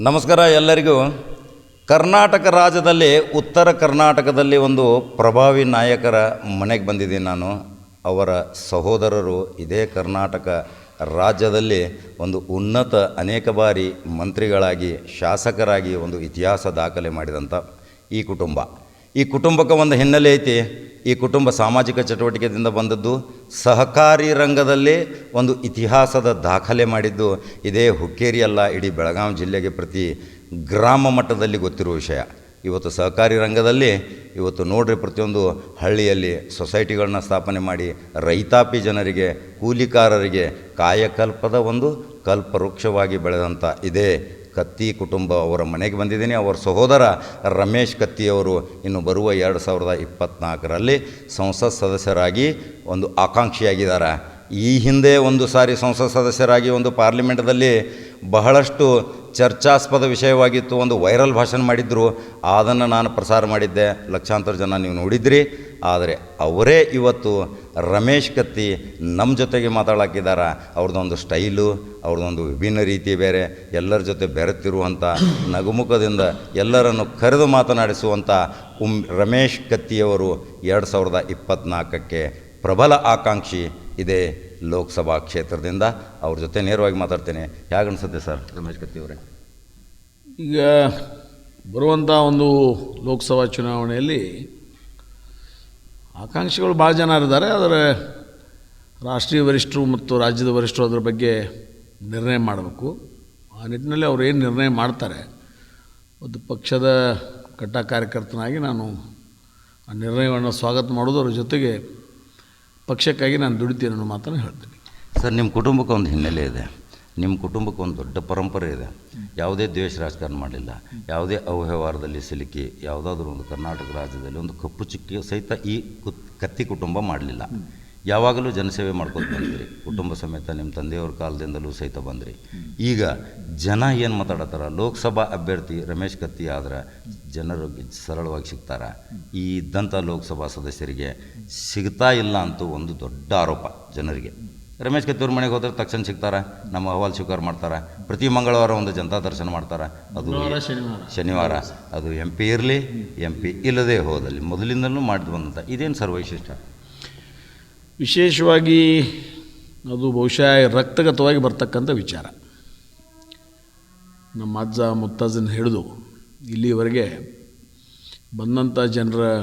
ನಮಸ್ಕಾರ ಎಲ್ಲರಿಗೂ. ಕರ್ನಾಟಕ ರಾಜ್ಯದಲ್ಲಿ ಉತ್ತರ ಕರ್ನಾಟಕದಲ್ಲಿ ಒಂದು ಪ್ರಭಾವಿ ನಾಯಕರ ಮನೆಗೆ ಬಂದಿದ್ದೀನಿ ನಾನು. ಅವರ ಸಹೋದರರು ಇದೇ ಕರ್ನಾಟಕ ರಾಜ್ಯದಲ್ಲಿ ಒಂದು ಉನ್ನತ ಅನೇಕ ಬಾರಿ ಮಂತ್ರಿಗಳಾಗಿ, ಶಾಸಕರಾಗಿ ಒಂದು ಇತಿಹಾಸ ದಾಖಲೆ ಮಾಡಿದಂಥ ಈ ಕುಟುಂಬ. ಈ ಕುಟುಂಬಕ್ಕೆ ಒಂದು ಹಿನ್ನೆಲೆ ಐತಿ. ಈ ಕುಟುಂಬ ಸಾಮಾಜಿಕ ಚಟುವಟಿಕೆಯಿಂದ ಬಂದದ್ದು ಸಹಕಾರಿ ರಂಗದಲ್ಲಿ ಒಂದು ಇತಿಹಾಸದ ದಾಖಲೆ ಮಾಡಿದ್ದು. ಇದೇ ಹುಕ್ಕೇರಿಯಲ್ಲ ಇಡೀ ಬೆಳಗಾವಿ ಜಿಲ್ಲೆಗೆ ಪ್ರತಿ ಗ್ರಾಮ ಮಟ್ಟದಲ್ಲಿ ಗೊತ್ತಿರುವ ವಿಷಯ. ಇವತ್ತು ಸಹಕಾರಿ ರಂಗದಲ್ಲಿ, ಇವತ್ತು ನೋಡ್ರಿ ಪ್ರತಿಯೊಂದು ಹಳ್ಳಿಯಲ್ಲಿ ಸೊಸೈಟಿಗಳನ್ನ ಸ್ಥಾಪನೆ ಮಾಡಿ, ರೈತಾಪಿ ಜನರಿಗೆ, ಕೂಲಿಕಾರರಿಗೆ ಕಾಯಕಲ್ಪದ ಒಂದು ಕಲ್ಪವೃಕ್ಷವಾಗಿ ಬೆಳೆದಂಥ ಇದೇ ಕತ್ತಿ ಕುಟುಂಬ ಅವರ ಮನೆಗೆ ಬಂದಿದ್ದೀನಿ. ಅವರ ಸಹೋದರ ರಮೇಶ್ ಕತ್ತಿಯವರು ಇನ್ನು ಬರುವ ಎರಡು ಸಾವಿರದ ಇಪ್ಪತ್ತ್ನಾಲ್ಕರಲ್ಲಿ ಸಂಸತ್ ಸದಸ್ಯರಾಗಿ ಒಂದು ಆಕಾಂಕ್ಷಿಯಾಗಿದ್ದಾರೆ. ಈ ಹಿಂದೆ ಒಂದು ಸಾರಿ ಸಂಸತ್ ಸದಸ್ಯರಾಗಿ ಒಂದು ಪಾರ್ಲಿಮೆಂಟ್ದಲ್ಲಿ ಬಹಳಷ್ಟು ಚರ್ಚಾಸ್ಪದ ವಿಷಯವಾಗಿತ್ತು, ಒಂದು ವೈರಲ್ ಭಾಷಣ ಮಾಡಿದ್ದರು ಅದನ್ನು ನಾನು ಪ್ರಸಾರ ಮಾಡಿದ್ದೆ. ಲಕ್ಷಾಂತರ ಜನ ನೀವು ನೋಡಿದ್ರಿ. ಆದರೆ ಅವರೇ ಇವತ್ತು ರಮೇಶ್ ಕತ್ತಿ ನಮ್ಮ ಜೊತೆಗೆ ಮಾತಾಡಾಕಿದ್ದಾರೆ ಅವ್ರದ್ದೊಂದು ಸ್ಟೈಲು ಅವ್ರದ್ದೊಂದು ವಿಭಿನ್ನ ರೀತಿ ಬೇರೆ. ಎಲ್ಲರ ಜೊತೆ ಬೆರೆತಿರುವಂಥ ನಗುಮುಖದಿಂದ ಎಲ್ಲರನ್ನು ಕರೆದು ಮಾತನಾಡಿಸುವಂಥ ಉಮ್ ರಮೇಶ್ ಕತ್ತಿಯವರು ಎರಡು ಸಾವಿರದ ಇಪ್ಪತ್ತ್ನಾಲ್ಕಕ್ಕೆ ಪ್ರಬಲ ಆಕಾಂಕ್ಷಿ ಇದೇ ಲೋಕಸಭಾ ಕ್ಷೇತ್ರದಿಂದ ಅವ್ರ ಜೊತೆ ನೇರವಾಗಿ ಮಾತಾಡ್ತೇನೆ. ಹೇಗೆ ಅನಿಸುತ್ತೆ ಸರ್? ರಮೇಶ್ ಕತ್ತಿಯವರೇ ಈಗ ಬರುವಂಥ ಒಂದು ಲೋಕಸಭಾ ಚುನಾವಣೆಯಲ್ಲಿ ಆಕಾಂಕ್ಷಿಗಳು ಭಾಳ ಜನ ಇದ್ದಾರೆ ಆದರೆ ರಾಷ್ಟ್ರೀಯ ವರಿಷ್ಠರು ಮತ್ತು ರಾಜ್ಯದ ವರಿಷ್ಠರು ಅದರ ಬಗ್ಗೆ ನಿರ್ಣಯ ಮಾಡಬೇಕು. ಆ ನಿಟ್ಟಿನಲ್ಲಿ ಅವರು ಏನು ನಿರ್ಣಯ ಮಾಡ್ತಾರೆ ಒಂದು ಪಕ್ಷದ ಕಟ್ಟ ಕಾರ್ಯಕರ್ತನಾಗಿ ನಾನು ಆ ನಿರ್ಣಯವನ್ನು ಸ್ವಾಗತ ಮಾಡೋದು ಅವ್ರ ಜೊತೆಗೆ ಪಕ್ಷಕ್ಕಾಗಿ ನಾನು ದುಡಿತೀನಿ ಅನ್ನೋ ಮಾತನ್ನು ಹೇಳ್ತೀನಿ. ಸರ್, ನಿಮ್ಮ ಕುಟುಂಬಕ್ಕೆ ಒಂದು ಹಿನ್ನೆಲೆ ಇದೆ. ನಿಮ್ಮ ಕುಟುಂಬಕ್ಕೆ ಒಂದು ದೊಡ್ಡ ಪರಂಪರೆ ಇದೆ. ಯಾವುದೇ ದ್ವೇಷ ರಾಜಕಾರಣ ಮಾಡಲಿಲ್ಲ. ಯಾವುದೇ ಅವ್ಯವಹಾರದಲ್ಲಿ ಸಿಲುಕಿ, ಯಾವುದಾದ್ರೂ ಒಂದು ಕರ್ನಾಟಕ ರಾಜ್ಯದಲ್ಲಿ ಒಂದು ಕಪ್ಪು ಚುಕ್ಕಿ ಸಹಿತ ಈ ಕತ್ತಿ ಕುಟುಂಬ ಮಾಡಲಿಲ್ಲ. ಯಾವಾಗಲೂ ಜನಸೇವೆ ಮಾಡ್ಕೊಂಡು ಬಂದಿರಿ. ಕುಟುಂಬ ಸಮೇತ ನಿಮ್ಮ ತಂದೆಯವ್ರ ಕಾಲದಿಂದಲೂ ಸಹಿತ ಬಂದ್ರಿ. ಈಗ ಜನ ಏನು ಮಾತಾಡತ್ತಾರ? ಲೋಕಸಭಾ ಅಭ್ಯರ್ಥಿ ರಮೇಶ್ ಕತ್ತಿ ಆದ್ರೆ ಜನರು ಸರಳವಾಗಿ ಸಿಗ್ತಾರ. ಈ ಇದ್ದಂಥ ಲೋಕಸಭಾ ಸದಸ್ಯರಿಗೆ ಸಿಗ್ತಾ ಇಲ್ಲ ಅಂತೂ ಒಂದು ದೊಡ್ಡ ಆರೋಪ ಜನರಿಗೆ. ರಮೇಶ್ ಕತ್ತಿಯವ್ರ ಮನೆಗೆ ಹೋದ್ರೆ ತಕ್ಷಣ ಸಿಗ್ತಾರೆ? ನಮ್ಮ ಅಹವಾಲ್ ಸ್ವೀಕಾರ ಮಾಡ್ತಾರೆ? ಪ್ರತಿ ಮಂಗಳವಾರ ಒಂದು ಜನತಾ ದರ್ಶನ ಮಾಡ್ತಾರೆ? ಅದು ಶನಿವಾರ. ಅದು ಎಂ ಪಿ ಇರಲಿ ಎಂ ಪಿ ಇಲ್ಲದೆ ಹೋದಲ್ಲಿ ಮೊದಲಿಂದಲೂ ಮಾಡಿದ್ ಬಂದಂಥ ಇದೇನು ಸರ್ ವೈಶಿಷ್ಟ್ಯ ವಿಶೇಷವಾಗಿ ಅದು ಬಹುಶಃ ರಕ್ತಗತವಾಗಿ ಬರ್ತಕ್ಕಂಥ ವಿಚಾರ. ನಮ್ಮ ಅಜ್ಜ ಮುತ್ತಜ್ಜನ ಹಿಡಿದು ಇಲ್ಲಿವರೆಗೆ ಬಂದಂಥ ಜನರ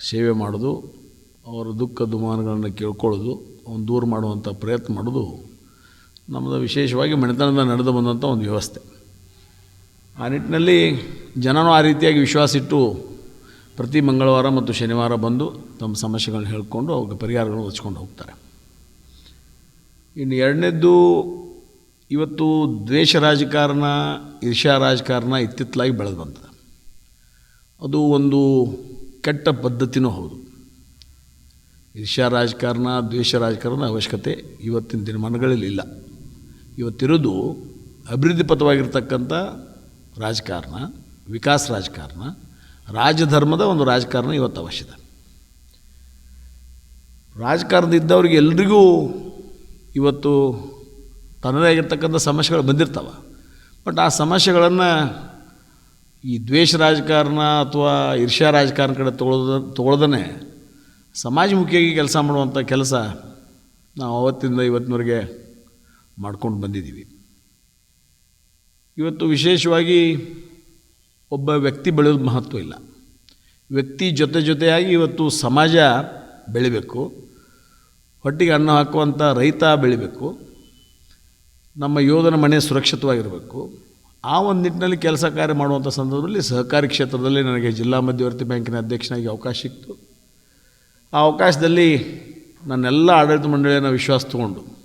ಸೇವೆ ಮಾಡೋದು, ಅವರ ದುಃಖ ದುಮಾನಗಳನ್ನು ಕೇಳ್ಕೊಳ್ಳೋದು, ಅವನು ದೂರ ಮಾಡುವಂಥ ಪ್ರಯತ್ನ ಮಾಡೋದು, ನಮ್ಮದು ವಿಶೇಷವಾಗಿ ಮನೆತನದ ನಡೆದು ಬಂದಂಥ ಒಂದು ವ್ಯವಸ್ಥೆ. ಆ ನಿಟ್ಟಿನಲ್ಲಿ ಜನನೂ ಆ ರೀತಿಯಾಗಿ ವಿಶ್ವಾಸ ಇಟ್ಟು ಪ್ರತಿ ಮಂಗಳವಾರ ಮತ್ತು ಶನಿವಾರ ಬಂದು ತಮ್ಮ ಸಮಸ್ಯೆಗಳನ್ನ ಹೇಳ್ಕೊಂಡು ಅವ್ರಿಗೆ ಪರಿಹಾರಗಳನ್ನು ಹಚ್ಕೊಂಡು ಹೋಗ್ತಾರೆ. ಇನ್ನು ಎರಡನೇದ್ದು, ಇವತ್ತು ದ್ವೇಷ ರಾಜಕಾರಣ ಈರ್ಷ್ಯಾ ರಾಜಕಾರಣ ಇತ್ತಿತ್ತಲಾಗಿ ಬೆಳೆದು ಬಂತದೆ ಅದು ಒಂದು ಕೆಟ್ಟ ಪದ್ಧತಿನೂ ಹೌದು. ಈರ್ಷ್ಯಾ ರಾಜಕಾರಣ, ದ್ವೇಷ ರಾಜಕಾರಣ ಅವಶ್ಯಕತೆ ಇವತ್ತಿನ ದಿನಮಾನಗಳಲ್ಲಿ ಇಲ್ಲ. ಇವತ್ತಿರೋದು ಅಭಿವೃದ್ಧಿ ಪಥವಾಗಿರ್ತಕ್ಕಂಥ ರಾಜಕಾರಣ, ವಿಕಾಸ ರಾಜಕಾರಣ ರಾಜಧರ್ಮದ ಒಂದು ರಾಜಕಾರಣ ಇವತ್ತು ಅವಶ್ಯದ ರಾಜಕಾರಣದ ಇದ್ದವ್ರಿಗೆ ಎಲ್ರಿಗೂ ಇವತ್ತು ತನ್ನದೇ ಆಗಿರ್ತಕ್ಕಂಥ ಸಮಸ್ಯೆಗಳು ಬಂದಿರ್ತಾವೆ. ಬಟ್ ಆ ಸಮಸ್ಯೆಗಳನ್ನು ಈ ದ್ವೇಷ ರಾಜಕಾರಣ ಅಥವಾ ಈರ್ಷ್ಯಾ ರಾಜಕಾರಣ ಕಡೆ ತೊಗೊಳೋದ ತೊಗೊಳ್ದೇ ಸಮಾಜಮುಖಿಯಾಗಿ ಕೆಲಸ ಮಾಡುವಂಥ ಕೆಲಸ ನಾವು ಅವತ್ತಿಂದ ಇವತ್ತಿನವರೆಗೆ ಮಾಡ್ಕೊಂಡು ಬಂದಿದ್ದೀವಿ. ಇವತ್ತು ವಿಶೇಷವಾಗಿ ಒಬ್ಬ ವ್ಯಕ್ತಿ ಬೆಳೆಯೋದು ಮಹತ್ವ ಇಲ್ಲ. ವ್ಯಕ್ತಿ ಜೊತೆ ಜೊತೆಯಾಗಿ ಇವತ್ತು ಸಮಾಜ ಬೆಳಿಬೇಕು. ಹೊಟ್ಟಿಗೆ ಅನ್ನ ಹಾಕುವಂಥ ರೈತ ಬೆಳಿಬೇಕು. ನಮ್ಮ ಯೋಧನ ಮನೆ ಸುರಕ್ಷಿತವಾಗಿರಬೇಕು. ಆ ಒಂದು ನಿಟ್ಟಿನಲ್ಲಿ ಕೆಲಸ ಕಾರ್ಯ ಮಾಡುವಂಥ ಸಂದರ್ಭದಲ್ಲಿ ಸಹಕಾರಿ ಕ್ಷೇತ್ರದಲ್ಲಿ ನನಗೆ ಜಿಲ್ಲಾ ಮಧ್ಯವರ್ತಿ ಬ್ಯಾಂಕಿನ ಅಧ್ಯಕ್ಷನಾಗಿ ಅವಕಾಶ ಸಿಕ್ತು. ಆ ಅವಕಾಶದಲ್ಲಿ ನನ್ನೆಲ್ಲ ಆಡಳಿತ ಮಂಡಳಿಯನ್ನು ವಿಶ್ವಾಸ ತಗೊಂಡು.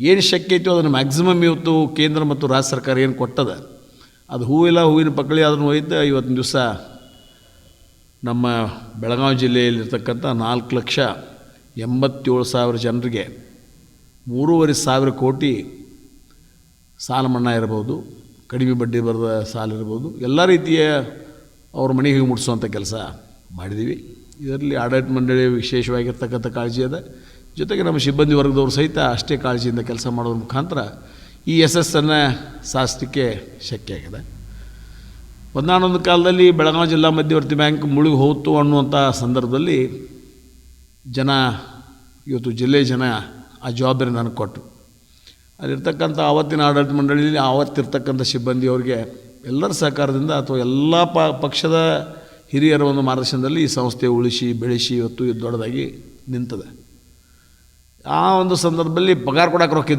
ಏನು ಶಕ್ಯ ಇತ್ತು ಅದನ್ನು ಮ್ಯಾಕ್ಸಿಮಮ್ ಇವತ್ತು ಕೇಂದ್ರ ಮತ್ತು ರಾಜ್ಯ ಸರ್ಕಾರ ಏನು ಕೊಟ್ಟದ ಅದು ಹೂವಿಲ್ಲ ಹೂವಿನ ಪಕ್ಕಳಿ ಅದನ್ನು ಒಯ್ದು ಐವತ್ತು ದಿವಸ ನಮ್ಮ ಬೆಳಗಾವಿ ಜಿಲ್ಲೆಯಲ್ಲಿರ್ತಕ್ಕಂಥ ನಾಲ್ಕು ಲಕ್ಷ ಎಂಬತ್ತೇಳು ಸಾವಿರ ಜನರಿಗೆ ಮೂರುವರೆ ಸಾವಿರ ಕೋಟಿ ಸಾಲ ಮನ್ನಾ ಇರ್ಬೋದು, ಕಡಿಮೆ ಬಡ್ಡಿ ಬರದ ಸಾಲ ಇರ್ಬೋದು. ಎಲ್ಲ ರೀತಿಯ ಅವ್ರ ಮನೆಗೆ ಮುಟ್ಟಿಸುವಂಥ ಕೆಲಸ ಮಾಡಿದ್ದೀವಿ. ಇದರಲ್ಲಿ ಆಡಳಿತ ಮಂಡಳಿ ವಿಶೇಷವಾಗಿರ್ತಕ್ಕಂಥ ಕಾಳಜಿ ಅದ ಜೊತೆಗೆ ನಮ್ಮ ಸಿಬ್ಬಂದಿ ವರ್ಗದವರು ಸಹಿತ ಅಷ್ಟೇ ಕಾಳಜಿಯಿಂದ ಕೆಲಸ ಮಾಡೋದ್ರ ಮುಖಾಂತರ ಈ ಯಶಸ್ಸನ್ನು ಸಾಧಿಸಲಿಕ್ಕೆ ಶಕ್ಯ ಆಗಿದೆ. ಒಂದಾನೊಂದು ಕಾಲದಲ್ಲಿ ಬೆಳಗಾವಿ ಜಿಲ್ಲಾ ಮಧ್ಯವರ್ತಿ ಬ್ಯಾಂಕ್ ಮುಳುಗಿ ಹೋಯ್ತು ಅನ್ನುವಂಥ ಸಂದರ್ಭದಲ್ಲಿ ಜನ, ಇವತ್ತು ಜಿಲ್ಲೆ ಜನ ಆ ಜವಾಬ್ದಾರಿ ನನಗೆ ಕೊಟ್ಟರು ಅಲ್ಲಿರ್ತಕ್ಕಂಥ ಆವತ್ತಿನ ಆಡಳಿತ ಮಂಡಳಿಯಲ್ಲಿ ಆವತ್ತಿರ್ತಕ್ಕಂಥ ಸಿಬ್ಬಂದಿಯವರಿಗೆ ಎಲ್ಲರ ಸಹಕಾರದಿಂದ ಅಥವಾ ಎಲ್ಲ ಪಕ್ಷದ ಹಿರಿಯರ ಒಂದು ಮಾರ್ಗದರ್ಶನದಲ್ಲಿ ಈ ಸಂಸ್ಥೆ ಉಳಿಸಿ, ಬೆಳೆಸಿ ಇವತ್ತು ದೊಡ್ಡದಾಗಿ ನಿಂತದೆ. ಆ ಒಂದು ಸಂದರ್ಭದಲ್ಲಿ ಪಗಾರ ಕೊಡೋಕೆ ರೊಕ್ಕ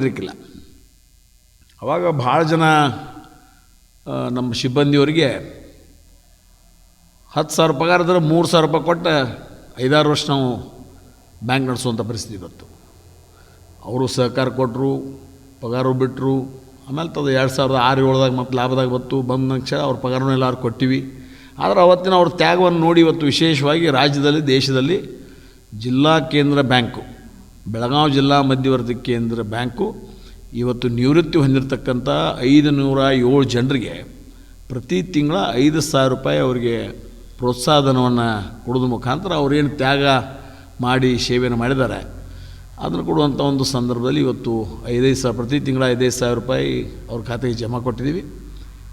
ಅವಾಗ ಭಾಳ ಜನ ನಮ್ಮ ಸಿಬ್ಬಂದಿಯವರಿಗೆ ಹತ್ತು ಸಾವಿರ ಪಗಾರ ಇದ್ರೆ ಮೂರು ಸಾವಿರ ರೂಪಾಯಿ ಕೊಟ್ಟು ಐದಾರು ವರ್ಷ ನಾವು ಬ್ಯಾಂಕ್ ನಡೆಸುವಂಥ ಪರಿಸ್ಥಿತಿ ಬಂತು ಅವರು ಸಹಕಾರ ಕೊಟ್ಟರು ಪಗಾರು ಬಿಟ್ಟರು ಆಮೇಲೆ ತದ ಎರಡು ಸಾವಿರದ ಆರು ಏಳ್ದಾಗ ಮತ್ತು ಲಾಭದಾಗ ಬಂತು, ಬಂದ ನಂತರ ಅವ್ರ ಪಗಾರನೂ ಎಲ್ಲರೂ ಕೊಟ್ಟಿವಿ. ಆದರೆ ಅವತ್ತಿನ ಅವ್ರ ತ್ಯಾಗವನ್ನು ನೋಡಿ ಇವತ್ತು ವಿಶೇಷವಾಗಿ ರಾಜ್ಯದಲ್ಲಿ, ದೇಶದಲ್ಲಿ ಜಿಲ್ಲಾ ಕೇಂದ್ರ ಬ್ಯಾಂಕು, ಬೆಳಗಾವಿ ಜಿಲ್ಲಾ ಮಧ್ಯವರ್ತಿ ಕೇಂದ್ರ ಬ್ಯಾಂಕು ಇವತ್ತು ನಿವೃತ್ತಿ ಹೊಂದಿರತಕ್ಕಂಥ ಐದು ನೂರ ಏಳು ಜನರಿಗೆ ಪ್ರತಿ ತಿಂಗಳ ಐದು ಸಾವಿರ ರೂಪಾಯಿ ಅವರಿಗೆ ಪ್ರೋತ್ಸಾಹಧನವನ್ನು ಕೊಡೋದ್ರ ಮುಖಾಂತರ ಅವರೇನು ತ್ಯಾಗ ಮಾಡಿ ಸೇವೆಯನ್ನು ಮಾಡಿದ್ದಾರೆ. ಅದನ್ನು ಕೊಡುವಂಥ ಒಂದು ಸಂದರ್ಭದಲ್ಲಿ ಇವತ್ತು ಐದೈದು ಸಾವಿರ, ಪ್ರತಿ ತಿಂಗಳ ಐದೈದು ಸಾವಿರ ರೂಪಾಯಿ ಅವ್ರ ಖಾತೆಗೆ ಜಮಾ ಕೊಟ್ಟಿದ್ದೀವಿ.